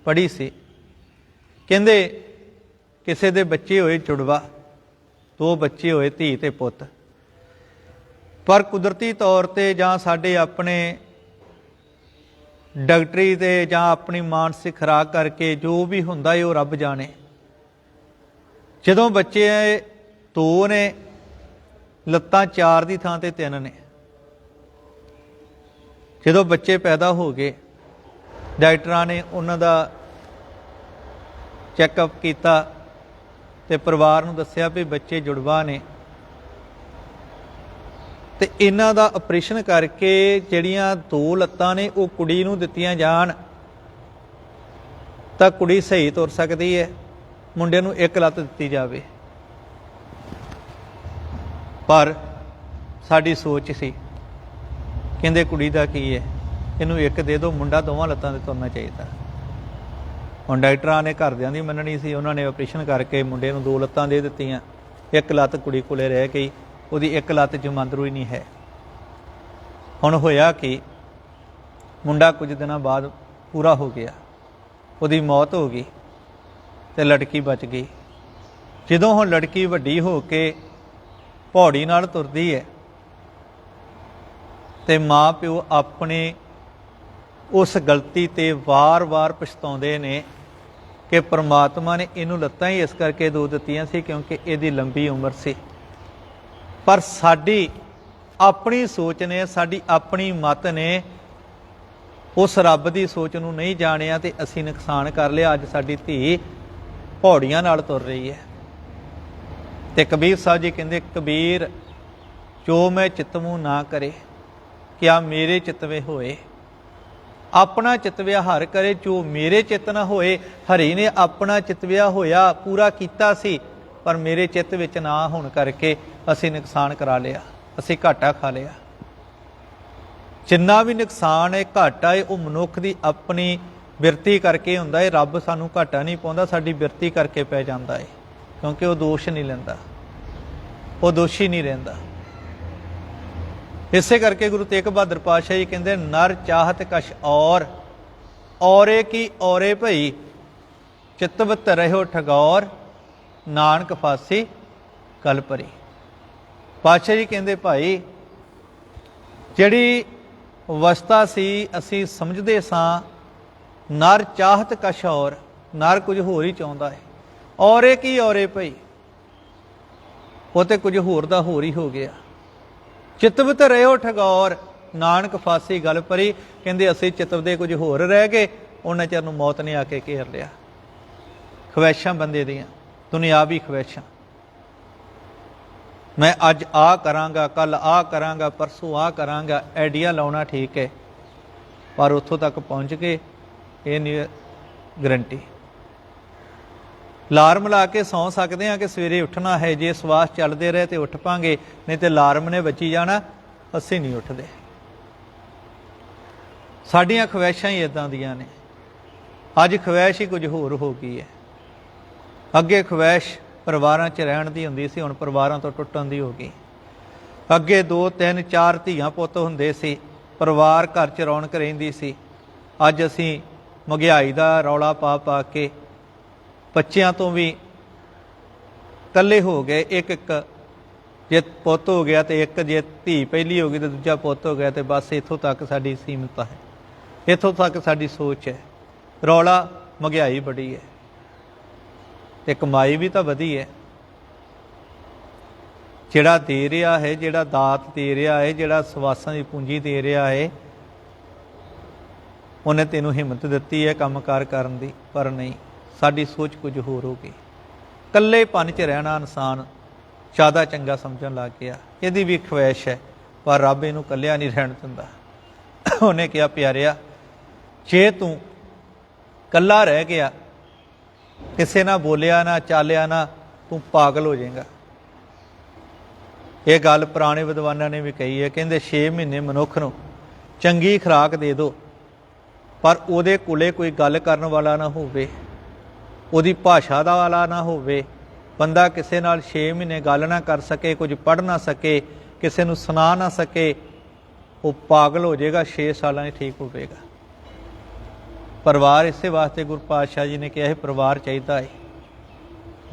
ਪੜ੍ਹੀ ਸੀ। ਕਹਿੰਦੇ, ਕਿਸੇ ਦੇ ਬੱਚੇ ਹੋਏ ਚੁੜਵਾ, ਦੋ ਬੱਚੇ ਹੋਏ ਧੀ ਤੇ ਪੁੱਤ। ਪਰ ਕੁਦਰਤੀ ਤੌਰ ਤੇ ਜਾਂ ਸਾਡੇ ਆਪਣੇ ਡਾਕਟਰੀ ਤੇ ਜਾਂ ਆਪਣੀ ਮਾਨਸਿਕ ਖਰਾਕ ਕਰਕੇ ਜੋ ਵੀ ਹੁੰਦਾ ਏ ਉਹ ਰੱਬ ਜਾਣੇ। ਜਦੋਂ ਬੱਚੇ ਦੋ ਨੇ, ਲੱਤਾਂ ਚਾਰ ਦੀ ਥਾਂ ਤੇ ਤਿੰਨ ਨੇ। ਜਦੋਂ ਬੱਚੇ ਪੈਦਾ ਹੋ ਗਏ, ਡਾਕਟਰਾਂ ਨੇ ਉਹਨਾਂ ਦਾ ਚੈੱਕਅਪ ਕੀਤਾ ਤੇ ਪਰਿਵਾਰ ਨੂੰ ਦੱਸਿਆ ਵੀ ਬੱਚੇ ਜੁੜਵਾ ਨੇ। ਤੇ ਇਹਨਾਂ ਦਾ ਆਪਰੇਸ਼ਨ ਕਰਕੇ ਜਿਹੜੀਆਂ ਦੋ ਲੱਤਾਂ ਨੇ ਉਹ ਕੁੜੀ ਨੂੰ ਦਿੱਤੀਆਂ ਜਾਣ, ਤਾਂ ਕੁੜੀ ਸਹੀ ਤੁਰ ਸਕਦੀ ਹੈ, ਮੁੰਡੇ ਨੂੰ ਇੱਕ ਲੱਤ ਦਿੱਤੀ ਜਾਵੇ। ਪਰ ਸਾਡੀ ਸੋਚ ਸੀ, ਕਹਿੰਦੇ ਕੁੜੀ ਦਾ ਕੀ ਹੈ? ਇਹਨੂੰ ਇੱਕ ਦੇ ਦਿਓ ਮੁੰਡਾ ਦੋਵਾਂ ਲੱਤਾਂ ਤੇ ਤੁਰਨਾ ਚਾਹੀਦਾ। ਹੁਣ ਡਾਕਟਰਾਂ ਨੇ ਘਰਦਿਆਂ ਦੀ ਮੰਨਣੀ ਸੀ, ਉਹਨਾਂ ਨੇ ਆਪਰੇਸ਼ਨ ਕਰਕੇ ਮੁੰਡੇ ਨੂੰ ਦੋ ਲੱਤਾਂ ਦੇ ਦਿੱਤੀਆਂ, ਇੱਕ ਲੱਤ ਕੁੜੀ ਕੋਲੇ ਰਹਿ ਗਈ। ਉਹਦੀ ਇੱਕ ਲੱਤ ਜਮਾਂਦਰੂ ਹੀ ਨਹੀਂ ਹੈ। ਹੁਣ ਹੋਇਆ ਕਿ ਮੁੰਡਾ ਕੁਝ ਦਿਨਾਂ ਬਾਅਦ ਪੂਰਾ ਹੋ ਗਿਆ। ਉਹਦੀ ਮੌਤ ਹੋ ਗਈ ਤੇ ਲੜਕੀ ਬਚ ਗਈ। ਜਦੋਂ ਹੁਣ ਲੜਕੀ ਵੱਡੀ ਹੋ ਕੇ ਪੌੜੀ ਨਾਲ ਤੁਰਦੀ ਹੈ ਤੇ ਮਾਂ ਪਿਓ ਆਪਣੇ ਉਸ ਗਲਤੀ ਤੇ ਵਾਰ-ਵਾਰ ਪਛਤਾਉਂਦੇ ਨੇ ਕਿ ਪ੍ਰਮਾਤਮਾ ਨੇ ਇਹਨੂੰ ਲੱਤਾਂ ਹੀ ਇਸ ਕਰਕੇ ਦੋ ਦਿੱਤੀਆਂ ਸੀ ਕਿਉਂਕਿ ਇਹਦੀ ਲੰਬੀ ਉਮਰ ਸੀ। ਪਰ ਸਾਡੀ ਆਪਣੀ ਸੋਚ ਨੇ, ਸਾਡੀ ਆਪਣੀ ਮਤ ਨੇ ਉਸ ਰੱਬ ਦੀ ਸੋਚ ਨੂੰ ਨਹੀਂ ਜਾਣਿਆ ਤੇ ਅਸੀਂ ਨੁਕਸਾਨ ਕਰ ਲਿਆ। ਅੱਜ ਸਾਡੀ ਧੀ ਪੌੜੀਆਂ ਨਾਲ ਤੁਰ ਰਹੀ ਹੈ। ਤੇ ਕਬੀਰ ਸਾਹਿਬ ਜੀ ਕਹਿੰਦੇ, ਕਬੀਰ, ਜੋ ਮੈਂ ਚਿਤਮੂ ਨਾ ਕਰੇ, ਕਿਆ ਮੇਰੇ ਚਿਤਵੇ ਹੋਏ? ਆਪਣਾ ਚਿਤਵਿਆ ਹਰ ਕਰੇ, ਜੋ ਮੇਰੇ ਚਿਤ ਨਾ ਹੋਏ। ਹਰੀ ਨੇ ਆਪਣਾ ਚਿਤਵਿਆ ਹੋਇਆ, ਪੂਰਾ ਕੀਤਾ ਸੀ, ਪਰ ਮੇਰੇ ਚਿੱਤ ਵਿੱਚ ਨਾ ਹੋਣ ਕਰਕੇ ਅਸੀਂ ਨੁਕਸਾਨ ਕਰਾ ਲਿਆ, ਅਸੀਂ ਘਾਟਾ ਖਾ ਲਿਆ। ਜਿੰਨਾ ਵੀ ਨੁਕਸਾਨ ਹੈ ਘਾਟਾ ਹੈ ਉਹ ਮਨੁੱਖ ਦੀ ਆਪਣੀ ਬਿਰਤੀ ਕਰਕੇ ਹੁੰਦਾ ਹੈ ਰੱਬ ਸਾਨੂੰ ਘਾਟਾ ਨਹੀਂ ਪਾਉਂਦਾ, ਸਾਡੀ ਬਿਰਤੀ ਕਰਕੇ ਪੈ ਜਾਂਦਾ ਹੈ ਕਿਉਂਕਿ ਉਹ ਦੋਸ਼ ਨਹੀਂ ਲੈਂਦਾ, ਉਹ ਦੋਸ਼ੀ ਨਹੀਂ ਰਹਿੰਦਾ। ਇਸੇ ਕਰਕੇ ਗੁਰੂ ਤੇਗ ਬਹਾਦਰ ਪਾਤਸ਼ਾਹ ਜੀ ਕਹਿੰਦੇ, ਨਰ ਚਾਹਤ ਕਸ਼ ਔਰ, ਔਰੇ ਕੀ ਔਰੇ ਭਈ ਚਿਤਵਤ ਰਹਿਓ ਠਗੌਰ, ਨਾਨਕ ਫਾਸੀ ਕਲ ਪਰੀ। ਪਾਤਸ਼ਾਹ ਜੀ ਕਹਿੰਦੇ, ਭਾਈ, ਜਿਹੜੀ ਅਵਸਥਾ ਸੀ, ਅਸੀਂ ਸਮਝਦੇ ਸਾਂ, ਨਰ ਚਾਹਤ ਕਛ ਔਰ, ਨਰ ਕੁਝ ਹੋਰ ਹੀ ਚਾਹੁੰਦਾ ਹੈ। ਔਰੇ ਕੀ ਔਰੇ ਭਈ? ਉਹ ਤੇ ਕੁਝ ਹੋਰ ਦਾ ਹੋਰ ਹੀ ਹੋ ਗਿਆ। ਚਿਤਵਤ ਰਹਿਓ ਠਗੌਰ, ਨਾਨਕ ਫਾਸੀ ਗੱਲ ਪਰੀ। ਕਹਿੰਦੇ, ਅਸੀਂ ਚਿਤਵਦੇ ਕੁਝ ਹੋਰ ਰਹਿ ਗਏ, ਉਹਨਾਂ ਚਿਰ ਨੂੰ ਮੌਤ ਨੇ ਆ ਕੇ ਘੇਰ ਲਿਆ। ਖਵੈਸ਼ਾਂ ਬੰਦੇ ਦੀਆਂ, ਦੁਨਿਆਵੀ ਖਵੈਸ਼ਾਂ ਮੈਂ ਅੱਜ ਆ ਕਰਾਂਗਾ ਕੱਲ ਆ ਕਰਾਂਗਾ, ਪਰਸੋਂ ਆ ਕਰਾਂਗਾ, ਆਈਡੀਆ ਲਾਉਣਾ ਠੀਕ ਹੈ। ਪਰ ਉੱਥੋਂ ਤੱਕ ਪਹੁੰਚ ਕੇ ਇਹ ਨਹੀਂ ਗਰੰਟੀ। ਲਾਰਮ ਲਾ ਕੇ ਸੌਂ ਸਕਦੇ ਆ ਕਿ ਸਵੇਰੇ ਉੱਠਣਾ ਹੈ। ਜੇ ਸਵਾਸ ਚੱਲਦੇ ਰਹੇ ਤੇ ਉੱਠ ਪਾਂਗੇ, ਨਹੀਂ ਤੇ ਅਲਾਰਮ ਨੇ ਵੱਜੀ ਜਾਣਾ, ਅਸੀਂ ਨਹੀਂ ਉੱਠਦੇ। ਸਾਡੀਆਂ ਖਵਾਇਸ਼ਾਂ ਹੀ ਇਦਾਂ ਦੀਆਂ ਨੇ। ਅੱਜ ਖਵਾਇਸ਼ ਹੀ ਕੁਝ ਹੋਰ ਹੋ ਗਈ ਹੈ। ਅੱਗੇ ਖਵਾਇਸ਼ ਪਰਿਵਾਰਾਂ 'ਚ ਰਹਿਣ ਦੀ ਹੁੰਦੀ ਸੀ, ਹੁਣ ਪਰਿਵਾਰਾਂ ਤੋਂ ਟੁੱਟਣ ਦੀ ਹੋ ਗਈ। ਅੱਗੇ 2 3 4 ਧੀਆਂ ਪੁੱਤ ਹੁੰਦੇ ਸੀ, ਪਰਿਵਾਰ ਘਰ 'ਚ ਰੌਣਕ ਰਹਿੰਦੀ ਸੀ। ਅੱਜ ਅਸੀਂ ਮਹਿੰਗਾਈ ਦਾ ਰੌਲਾ ਪਾ ਪਾ ਕੇ ਬੱਚਿਆਂ ਤੋਂ ਵੀ ਇਕੱਲੇ ਹੋ ਗਏ, ਇੱਕ ਇੱਕ ਜੇ ਪੁੱਤ ਹੋ ਗਿਆ ਤੇ ਇੱਕ, ਜੇ ਧੀ ਪਹਿਲੀ ਹੋ ਗਈ ਤੇ ਦੂਜਾ ਪੁੱਤ ਹੋ ਗਿਆ ਤੇ ਬਸ ਇੱਥੋਂ ਤੱਕ ਸਾਡੀ ਸੀਮਤ ਹੈ। ਇੱਥੋਂ ਤੱਕ ਸਾਡੀ ਸੋਚ ਹੈ। ਰੌਲਾ ਮਹਿੰਗਾਈ ਬੜੀ ਹੈ। ਤੇ ਕਮਾਈ ਵੀ ਤਾਂ ਵਧੀ ਹੈ। ਜਿਹੜਾ ਦੇ ਰਿਹਾ ਹੈ, ਜਿਹੜਾ ਦਾਤ ਦੇ ਰਿਹਾ ਹੈ, ਜਿਹੜਾ ਸਵਾਸਾਂ ਦੀ ਪੂੰਜੀ ਦੇ ਰਿਹਾ ਹੈ, ਉਹਨੇ ਤੈਨੂੰ ਹਿੰਮਤ ਦਿੱਤੀ ਹੈ ਕੰਮਕਾਰ ਕਰਨ ਦੀ, ਪਰ ਨਹੀਂ, ਸਾਡੀ ਸੋਚ ਕੁਝ ਹੋਰ ਹੋ ਗਈ। ਕੱਲੇਪਨ ਚ ਰਹਿਣਾ ਇਨਸਾਨ ਜ਼ਿਆਦਾ ਚੰਗਾ ਸਮਝਣ ਲੱਗ ਗਿਆ। ਇਹਦੀ ਵੀ ਖੁਆਇਸ਼ ਹੈ, ਪਰ ਰੱਬ ਇਹਨੂੰ ਕੱਲਿਆ ਨਹੀਂ ਰਹਿਣ ਦਿੰਦਾ। ਉਹਨੇ ਕਿਹਾ, ਪਿਆਰਿਆ, ਜੇ ਤੂੰ ਕੱਲਾ ਰਹਿ ਗਿਆ ਕਿਸੇ ਨਾਲ ਬੋਲਿਆ ਨਾ ਚਾਲਿਆ ਨਾ ਤੂੰ ਪਾਗਲ ਹੋ ਜਾਏਗਾ। ਇਹ ਗੱਲ ਪੁਰਾਣੇ ਵਿਦਵਾਨਾਂ ਨੇ ਵੀ ਕਹੀ ਹੈ, ਕਹਿੰਦੇ 6 ਮਹੀਨੇ ਮਨੁੱਖ ਨੂੰ ਚੰਗੀ ਖੁਰਾਕ ਦੇ ਦਿਓ, ਪਰ ਉਹਦੇ ਕੋਲੇ ਕੋਈ ਗੱਲ ਕਰਨ ਵਾਲਾ ਨਾ ਹੋਵੇ, ਉਹਦੀ ਭਾਸ਼ਾ ਦਾ ਵਾਲਾ ਨਾ ਹੋਵੇ, ਬੰਦਾ ਕਿਸੇ ਨਾਲ 6 ਮਹੀਨੇ ਗੱਲ ਨਾ ਕਰ ਸਕੇ, ਕੁਝ ਪੜ੍ਹ ਨਾ ਸਕੇ, ਕਿਸੇ ਨੂੰ ਸੁਣਾ ਨਾ ਸਕੇ, ਉਹ ਪਾਗਲ ਹੋ ਜਾਏਗਾ 6 ਸਾਲਾਂ 'ਚ ਠੀਕ ਹੋਵੇਗਾ ਪਰਿਵਾਰ ਇਸੇ ਵਾਸਤੇ ਗੁਰੂ ਪਾਤਸ਼ਾਹ ਜੀ ਨੇ ਕਿਹਾ ਹੈ ਪਰਿਵਾਰ ਚਾਹੀਦਾ ਹੈ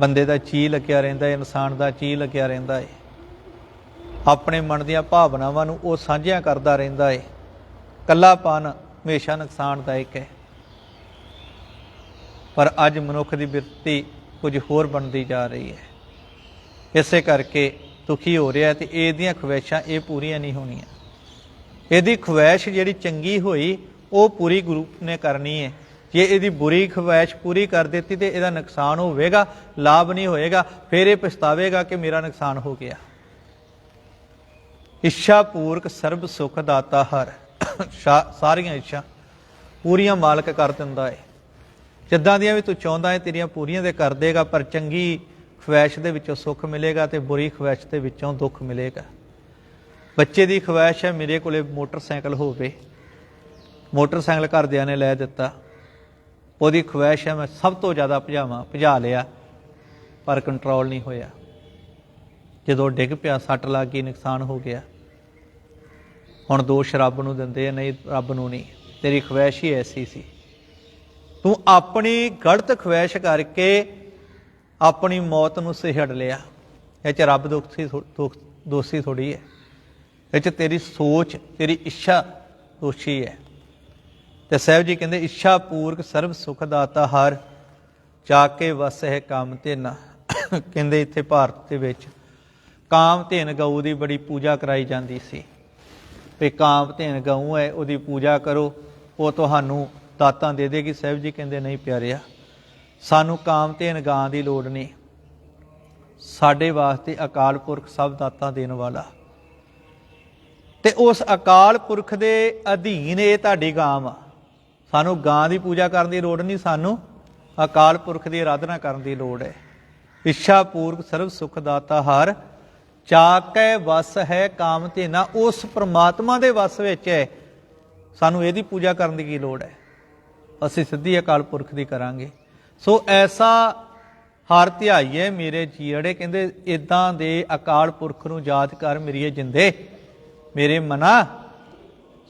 ਬੰਦੇ ਦਾ ਚੀ ਲੱਗਿਆ ਰਹਿੰਦਾ ਹੈ ਇਨਸਾਨ ਦਾ ਚੀ ਲੱਗਿਆ ਰਹਿੰਦਾ ਹੈ ਆਪਣੇ ਮਨ ਦੀਆਂ ਭਾਵਨਾਵਾਂ ਨੂੰ ਉਹ ਸਾਂਝੀਆਂ ਕਰਦਾ ਰਹਿੰਦਾ ਹੈ ਕੱਲਾਪਨ ਹਮੇਸ਼ਾ ਨੁਕਸਾਨਦਾਇਕ ਹੈ। ਪਰ ਅੱਜ ਮਨੁੱਖ ਦੀ ਬਿਰਤੀ ਕੁਝ ਹੋਰ ਬਣਦੀ ਜਾ ਰਹੀ ਹੈ। ਇਸੇ ਕਰਕੇ ਦੁਖੀ ਹੋ ਰਿਹਾ ਤੇ ਇਹਦੀਆਂ ਖੁਆਇਸ਼ਾਂ ਇਹ ਪੂਰੀਆਂ ਨਹੀਂ ਹੋਣੀਆਂ। ਇਹਦੀ ਖੁਆਇਸ਼ ਜਿਹੜੀ ਚੰਗੀ ਹੋਈ ਉਹ ਪੂਰੀ ਗੁਰੂ ਨੇ ਕਰਨੀ ਹੈ। ਜੇ ਇਹਦੀ ਬੁਰੀ ਖਵਾਇਸ਼ ਪੂਰੀ ਕਰ ਦਿੱਤੀ ਤੇ ਇਹਦਾ ਨੁਕਸਾਨ ਹੋਵੇਗਾ ਲਾਭ ਨਹੀਂ ਹੋਏਗਾ, ਫਿਰ ਇਹ ਪਛਤਾਵੇਗਾ ਕਿ ਮੇਰਾ ਨੁਕਸਾਨ ਹੋ ਗਿਆ। ਇੱਛਾ ਪੂਰਕ ਸਰਬ ਸੁਖ ਦਾਤਾ ਹਰ। ਸ਼ਾ- ਸਾਰੀਆਂ ਇੱਛਾ ਪੂਰੀਆਂ ਮਾਲਕ ਕਰ ਦਿੰਦਾ ਹੈ ਜਿੱਦਾਂ ਦੀਆਂ ਵੀ ਤੂੰ ਚਾਹੁੰਦਾ ਹੈ ਤੇਰੀਆਂ ਪੂਰੀਆਂ ਦੇ ਕਰ ਦੇਗਾ, ਪਰ ਚੰਗੀ ਖਵਾਇਸ਼ ਦੇ ਵਿੱਚੋਂ ਸੁੱਖ ਮਿਲੇਗਾ ਤੇ ਬੁਰੀ ਖਵਾਇਸ਼ ਦੇ ਵਿੱਚੋਂ ਦੁੱਖ ਮਿਲੇਗਾ। ਬੱਚੇ ਦੀ ਖਵਾਇਸ਼ ਹੈ, ਮੇਰੇ ਕੋਲੇ ਮੋਟਰਸਾਈਕਲ ਹੋਵੇ। ਮੋਟਰਸਾਈਕਲ ਘਰਦਿਆਂ ਨੇ ਲੈ ਦਿੱਤਾ। ਉਹਦੀ ਖੁਆਇਸ਼ ਹੈ, ਮੈਂ ਸਭ ਤੋਂ ਜ਼ਿਆਦਾ ਭਜਾਵਾਂ, ਭਜਾ ਲਿਆ, ਪਰ ਕੰਟਰੋਲ ਨਹੀਂ ਹੋਇਆ। ਜਦੋਂ ਡਿੱਗ ਪਿਆ, ਸੱਟ ਲੱਗ ਗਈ, ਨੁਕਸਾਨ ਹੋ ਗਿਆ। ਹੁਣ ਦੋਸ਼ ਰੱਬ ਨੂੰ ਦਿੰਦੇ ਆ, ਨਹੀਂ, ਰੱਬ ਨੂੰ ਨਹੀਂ। ਤੇਰੀ ਖੁਆਇਸ਼ ਹੀ ਐਸੀ ਸੀ। ਤੂੰ ਆਪਣੀ ਗਲਤ ਖੁਆਇਸ਼ ਕਰਕੇ ਆਪਣੀ ਮੌਤ ਨੂੰ ਸਿਹੜ ਲਿਆ। ਇਹ ਚ ਰੱਬ ਦੁਖੀ ਦੋਸ਼ੀ ਥੋੜੀ ਹੈ। ਇਹ ਚ ਤੇਰੀ ਸੋਚ, ਤੇਰੀ ਇੱਛਾ ਦੋਸ਼ੀ ਹੈ। ਤੇ ਸਾਹਿਬ ਜੀ ਕਹਿੰਦੇ, ਇੱਛਾ ਪੂਰਕ ਸਰਬ ਸੁਖ ਦਾਤਾ ਹਰ ਜਾ ਕੇ ਵਸ ਹੈ ਕਾਮ ਤੇ ਨਾ। ਕਹਿੰਦੇ ਇੱਥੇ ਭਾਰਤ ਦੇ ਵਿੱਚ ਕਾਮ ਧੇਨ ਗਊ ਦੀ ਬੜੀ ਪੂਜਾ ਕਰਾਈ ਜਾਂਦੀ ਸੀ। ਵੀ ਕਾਮ ਧੇਨ ਗਊ ਹੈ, ਉਹਦੀ ਪੂਜਾ ਕਰੋ, ਉਹ ਤੁਹਾਨੂੰ ਦਾਤਾਂ ਦੇ ਦੇਗੀ। ਸਾਹਿਬ ਜੀ ਕਹਿੰਦੇ, ਨਹੀਂ ਪਿਆਰਿਆ, ਸਾਨੂੰ ਕਾਮ ਤੇ ਅਨਗਾਂ ਦੀ ਲੋੜ ਨਹੀਂ। ਸਾਡੇ ਵਾਸਤੇ ਅਕਾਲ ਪੁਰਖ ਸਭ ਦਾਤਾਂ ਦੇਣ ਵਾਲਾ। ਤੇ ਉਸ ਅਕਾਲ ਪੁਰਖ ਦੇ ਅਧੀਨ ਇਹ ਤੁਹਾਡੀ ਗਾਂ ਵਾ। ਸਾਨੂੰ ਗਾਂ ਦੀ ਪੂਜਾ ਕਰਨ ਦੀ ਲੋੜ ਨਹੀਂ, ਸਾਨੂੰ ਅਕਾਲ ਪੁਰਖ ਦੀ ਆਰਾਧਨਾ ਕਰਨ ਦੀ ਲੋੜ ਹੈ। ਇੱਛਾ ਪੂਰਕ ਸਰਬ ਸੁਖ ਦਾਤਾ ਹਰ, ਚਾਕੈ ਵਸ ਹੈ ਕਾਮ ਤੇ ਨਾ ਉਸ ਪ੍ਰਮਾਤਮਾ ਦੇ ਵਸ ਵਿੱਚ ਹੈ। ਸਾਨੂੰ ਇਹਦੀ ਪੂਜਾ ਕਰਨ ਦੀ ਕੀ ਲੋੜ ਹੈ? ਅਸੀਂ ਸਿੱਧੀ ਅਕਾਲ ਪੁਰਖ ਦੀ ਕਰਾਂਗੇ। ਸੋ ਐਸਾ ਹਰ ਧਿਆਈਏ ਮੇਰੇ ਜੀੜੇ, ਕਹਿੰਦੇ ਇਦਾਂ ਦੇ ਅਕਾਲ ਪੁਰਖ ਨੂੰ ਯਾਦ ਕਰ ਮੇਰੀਏ ਜਿੰਦੇ। ਮੇਰੇ ਮਨਾ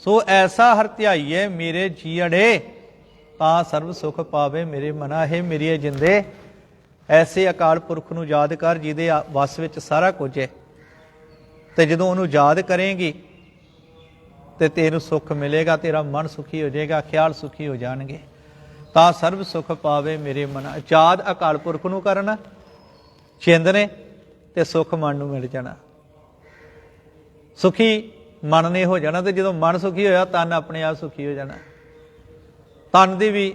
ਸੋ ਐਸਾ ਹਰ ਧਿਆਈਏ, ਮੇਰੇ ਜੀੜੇ ਤਾਂ ਸਰਬ ਸੁਖ ਪਾਵੇ ਮੇਰੇ ਮਨਾ, ਹੈ ਮੇਰੀਏ ਜਿੰਦੇ। ਐਸੇ ਅਕਾਲ ਪੁਰਖ ਨੂੰ ਯਾਦ ਕਰ, ਜਿਹਦੇ ਆ- ਵਸ ਵਿੱਚ ਸਾਰਾ ਕੁਝ ਹੈ। ਤੇ ਜਦੋਂ ਉਹਨੂੰ ਯਾਦ ਕਰੇਂਗੀ, ਤੇ ਤੈਨੂੰ ਸੁੱਖ ਮਿਲੇਗਾ, ਤੇਰਾ ਮਨ ਸੁਖੀ ਹੋ ਜਾਏਗਾ, ਖਿਆਲ ਸੁਖੀ ਹੋ ਜਾਣਗੇ। ਤਾਂ ਸਰਬ ਸੁਖ ਪਾਵੇ ਮੇਰੇ ਮਨ। ਯਾਦ ਅਕਾਲ ਪੁਰਖ ਨੂੰ ਕਰਨਾ ਚਿੰਦਨੇ ਤੇ ਸੁਖ ਮਨ ਨੂੰ ਮਿਲ ਜਾਣਾ। ਸੁਖੀ ਮਨ ਨੇ ਹੋ ਜਾਣਾ ਤੇ ਜਦੋਂ ਮਨ ਸੁਖੀ ਹੋਇਆ, ਤਨ ਆਪਣੇ ਆਪ ਸੁਖੀ ਹੋ ਜਾਣਾ। ਤਨ ਦੀ ਵੀ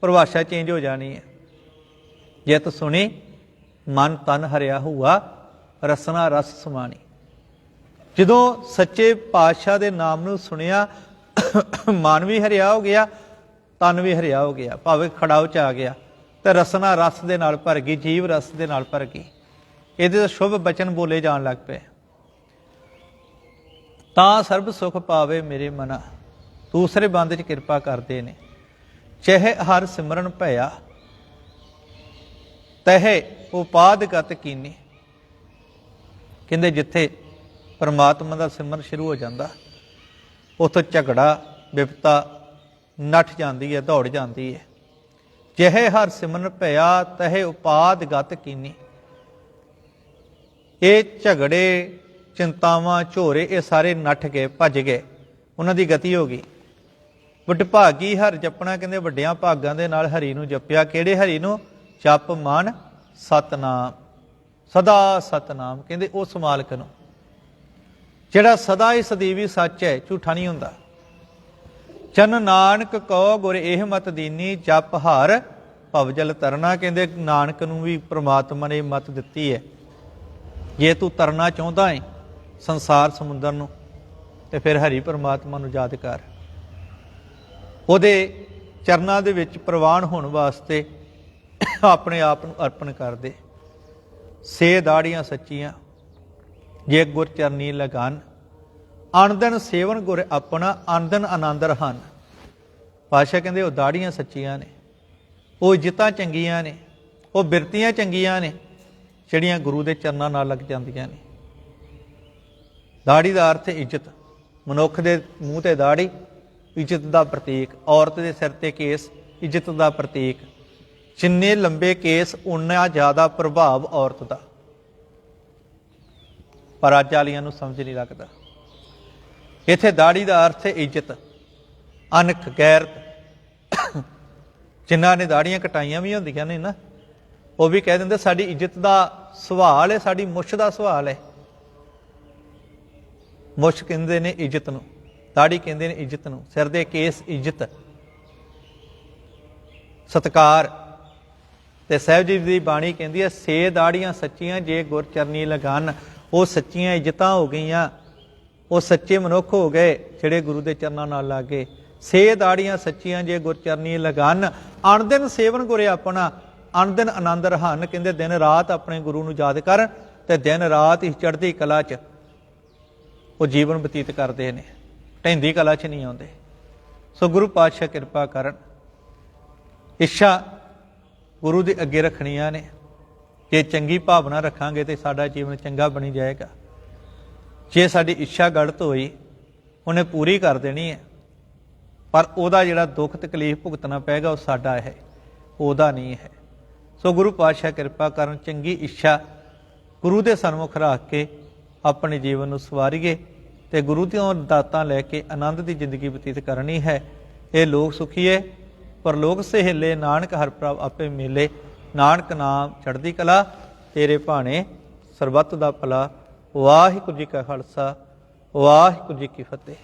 ਪਰਿਭਾਸ਼ਾ ਚੇਂਜ ਹੋ ਜਾਣੀ ਹੈ। ਜਿਤ ਸੁਣੀ, ਮਨ ਤਨ ਹਰਿਆ ਹੁਆ, ਰਸਨਾ ਰਸ ਸਮਾਣੀ। ਜਦੋਂ ਸੱਚੇ ਪਾਤਸ਼ਾਹ ਦੇ ਨਾਮ ਨੂੰ ਸੁਣਿਆ, ਮਨ ਵੀ ਹਰਿਆ ਹੋ ਗਿਆ, ਤਨ ਵੀ ਹਰਿਆ ਹੋ ਗਿਆ। ਭਾਵੇਂ ਖੜਾਉ ਚ ਆ ਗਿਆ, ਤੇ ਰਸਨਾ ਰਸ ਦੇ ਨਾਲ ਭਰ ਗਈ, ਜੀਵ ਰਸ ਦੇ ਨਾਲ ਭਰ ਗਈ। ਇਹਦੇ ਤੋਂ ਸ਼ੁਭ ਬਚਨ ਬੋਲੇ ਜਾਣ ਲੱਗ ਪਏ। ਤਾਂ ਸਰਬ ਸੁਖ ਪਾਵੇ ਮੇਰੇ ਮਨਾ। ਦੂਸਰੇ ਬੰਦ ਚ ਕਿਰਪਾ ਕਰਦੇ ਨੇ। ਚਹਿ ਹਰ ਸਿਮਰਨ ਭਇਆ। ਤਹਿ ਉਪਾਦਗਤ ਕੀਨੀ। ਕਹਿੰਦੇ ਜਿੱਥੇ ਪਰਮਾਤਮਾ ਦਾ ਸਿਮਰਨ ਸ਼ੁਰੂ ਹੋ ਜਾਂਦਾ, ਉਥੋਂ ਝਗੜਾ, ਵਿਪਤਾ ਨੱਠ ਜਾਂਦੀ ਹੈ, ਦੌੜ ਜਾਂਦੀ ਹੈ। ਜਿਹੇ ਹਰ ਸਿਮਰਨ ਭਇਆ, ਤਹਿ ਉਪਾਦ ਗਤ ਕੀਨੀ। ਇਹ ਝਗੜੇ ਚਿੰਤਾਵਾਂ ਝੋਰੇ ਇਹ ਸਾਰੇ ਨੱਠ ਗਏ ਭੱਜ ਗਏ। ਉਹਨਾਂ ਦੀ ਗਤੀ ਹੋ ਗਈ। ਵਟ ਭਾਗੀ ਹਰ ਜਪਣਾ ਕਹਿੰਦੇ ਵੱਡਿਆਂ ਭਾਗਾਂ ਦੇ ਨਾਲ ਹਰੀ ਨੂੰ ਜਪਿਆ। ਕਿਹੜੇ ਹਰੀ ਨੂੰ? ਜਪ ਮਨ ਸਤਨਾਮ। ਸਦਾ ਸਤਨਾਮ ਕਹਿੰਦੇ ਉਸ ਮਾਲਕ ਨੂੰ। ਜਿਹੜਾ ਸਦਾ ਹੀ ਸਦੀਵੀ ਸੱਚ ਹੈ, ਝੂਠਾ ਨਹੀਂ ਹੁੰਦਾ। ਚਨ ਨਾਨਕ ਕੋ ਗੁਰ ਇਹ ਮਤ ਦੀਨੀ, ਜਪ ਹਰ ਭਵਜਲ ਤਰਨਾ ਕਹਿੰਦੇ ਨਾਨਕ ਨੂੰ ਵੀ ਪ੍ਰਮਾਤਮਾ ਨੇ ਮਤ ਦਿੱਤੀ ਹੈ। ਜੇ ਤੂੰ ਤਰਨਾ ਚਾਹੁੰਦਾ ਹੈ ਸੰਸਾਰ ਸਮੁੰਦਰ ਨੂੰ ਤੇ ਫਿਰ ਹਰੀ ਪਰਮਾਤਮਾ ਨੂੰ ਯਾਦ ਕਰ। ਉਹਦੇ ਚਰਨਾਂ ਦੇ ਵਿੱਚ ਪ੍ਰਵਾਨ ਹੋਣ ਵਾਸਤੇ ਆਪਣੇ ਆਪ ਨੂੰ ਅਰਪਣ ਕਰ ਦੇ। ਸੇ ਦਾੜੀਆਂ ਸੱਚੀਆਂ, ਜੇ ਗੁਰ ਚਰਨੀ ਲਗਾਨ। ਅਨੰਦਨ ਸੇਵਨ ਗੁਰ ਆਪਣਾ ਅਨੰਦਨ ਆਨੰਦ ਰਹਾਨ ਪਾਸ਼ਾ ਕਹਿੰਦੇ, ਉਹ ਦਾੜੀਆਂ ਸੱਚੀਆਂ ਨੇ, ਉਹ ਇੱਜ਼ਤਾਂ ਚੰਗੀਆਂ ਨੇ, ਉਹ ਬਿਰਤੀਆਂ ਚੰਗੀਆਂ ਨੇ, ਜਿਹੜੀਆਂ ਗੁਰੂ ਦੇ ਚਰਨਾਂ ਨਾਲ ਲੱਗ ਜਾਂਦੀਆਂ ਨੇ। ਦਾੜੀ ਦਾ ਅਰਥ ਇੱਜ਼ਤ। ਮਨੁੱਖ ਦੇ ਮੂੰਹ ਤੇ ਦਾੜੀ, ਇੱਜ਼ਤ ਦਾ ਪ੍ਰਤੀਕ। ਔਰਤ ਦੇ ਸਿਰ ਤੇ ਕੇਸ, ਇੱਜ਼ਤ ਦਾ ਪ੍ਰਤੀਕ। ਜਿੰਨੇ ਲੰਬੇ ਕੇਸ ਉਨਾ ਜ਼ਿਆਦਾ ਪ੍ਰਭਾਵ ਔਰਤ ਦਾ। ਪਰ ਅੱਜ ਵਾਲੀਆਂ ਨੂੰ ਸਮਝ ਨਹੀਂ ਲੱਗਦਾ। ਇੱਥੇ ਦਾੜੀ ਦਾ ਅਰਥ ਹੈ ਇੱਜ਼ਤ। ਅਨਖ, ਗੈਰਤ। ਜਿਨ੍ਹਾਂ ਨੇ ਦਾੜੀਆਂ ਕਟਾਈਆਂ ਵੀ ਹੁੰਦੀਆਂ ਨੇ ਨਾ, ਉਹ ਵੀ ਕਹਿ ਦਿੰਦੇ, ਸਾਡੀ ਇੱਜ਼ਤ ਦਾ ਸਵਾਲ ਹੈ, ਸਾਡੀ ਮੁੱਛ ਦਾ ਸਵਾਲ ਹੈ। ਮੁੱਛ ਕਹਿੰਦੇ ਨੇ ਇੱਜ਼ਤ ਨੂੰ ਦਾੜੀ ਕਹਿੰਦੇ ਨੇ ਇੱਜ਼ਤ ਨੂੰ, ਸਿਰ ਦੇ ਕੇਸ ਇੱਜ਼ਤ, ਸਤਕਾਰ। ਤੇ ਸਾਹਿਬ ਜੀ ਦੀ ਬਾਣੀ ਕਹਿੰਦੀ ਹੈ, ਸੇ ਦਾੜੀਆਂ ਸੱਚੀਆਂ ਜੇ ਗੁਰ ਚਰਨੀ ਲਗਾਨ, ਉਹ ਸੱਚੀਆਂ ਇੱਜ਼ਤਾਂ ਹੋ ਗਈਆਂ, ਉਹ ਸੱਚੇ ਮਨੁੱਖ ਹੋ ਗਏ, ਜਿਹੜੇ ਗੁਰੂ ਦੇ ਚਰਨਾਂ ਨਾਲ ਲੱਗੇ। ਸੇ ਦਾੜੀਆਂ ਸੱਚੀਆਂ ਜੇ ਗੁਰ ਚਰਨੀ ਲਗਾਨ, ਅਣਦਿਨ ਸੇਵਨ ਗੁਰੇ ਆਪਣਾ, ਅਣਦਿਨ ਆਨੰਦ ਰਹਾਨ, ਕਹਿੰਦੇ ਦਿਨ ਰਾਤ ਆਪਣੇ ਗੁਰੂ ਨੂੰ ਯਾਦ ਕਰਨ ਤੇ ਦਿਨ ਰਾਤ ਹੀ ਚੜ੍ਹਦੀ ਕਲਾ 'ਚ ਉਹ ਜੀਵਨ ਬਤੀਤ ਕਰਦੇ ਨੇ। ਢੈਂਦੀ ਕਲਾ 'ਚ ਨਹੀਂ ਆਉਂਦੇ। ਸੋ ਗੁਰੂ ਪਾਤਸ਼ਾਹ ਕਿਰਪਾ ਕਰਨ, ਇੱਛਾ ਗੁਰੂ ਦੇ ਅੱਗੇ ਰੱਖਣੀਆਂ ਨੇ। ਜੇ ਚੰਗੀ ਭਾਵਨਾ ਰੱਖਾਂਗੇ ਤੇ ਸਾਡਾ ਜੀਵਨ ਚੰਗਾ ਬਣੀ ਜਾਏਗਾ। ਜੇ ਸਾਡੀ ਇੱਛਾ ਗਲਤ ਹੋਈ, ਉਹਨੇ ਪੂਰੀ ਕਰ ਦੇਣੀ ਹੈ। ਪਰ ਉਹਦਾ ਜਿਹੜਾ ਦੁੱਖ ਤਕਲੀਫ ਭੁਗਤਣਾ ਪਏਗਾ, ਉਹ ਸਾਡਾ ਹੈ, ਉਹਦਾ ਨਹੀਂ ਹੈ। ਸੋ ਗੁਰੂ ਪਾਤਸ਼ਾਹ ਕਿਰਪਾ ਕਰਨ, ਚੰਗੀ ਇੱਛਾ ਗੁਰੂ ਦੇ ਸਨਮੁਖ ਰੱਖ ਕੇ ਆਪਣੇ ਜੀਵਨ ਨੂੰ ਸਵਾਰੀਏ ਤੇ ਗੁਰੂ ਦੀਆਂ ਦਾਤਾਂ ਲੈ ਕੇ ਆਨੰਦ ਦੀ ਜ਼ਿੰਦਗੀ ਬਤੀਤ ਕਰਨੀ ਹੈ। ਇਹ ਲੋਕ ਸੁਖੀਏ ਪਰਲੋਕ ਸਹਿਲੇ, ਨਾਨਕ ਹਰ ਪ੍ਰਭ ਆਪੇ ਮਿਲੇ। ਨਾਨਕ ਨਾਮ ਚੜ੍ਹਦੀ ਕਲਾ, ਤੇਰੇ ਭਾਣੇ ਸਰਬੱਤ ਦਾ ਭਲਾ। ਵਾਹਿਗੁਰੂ ਜੀ ਕਾ ਖਾਲਸਾ, ਵਾਹਿਗੁਰੂ ਜੀ ਕੀ ਫਤਿਹ।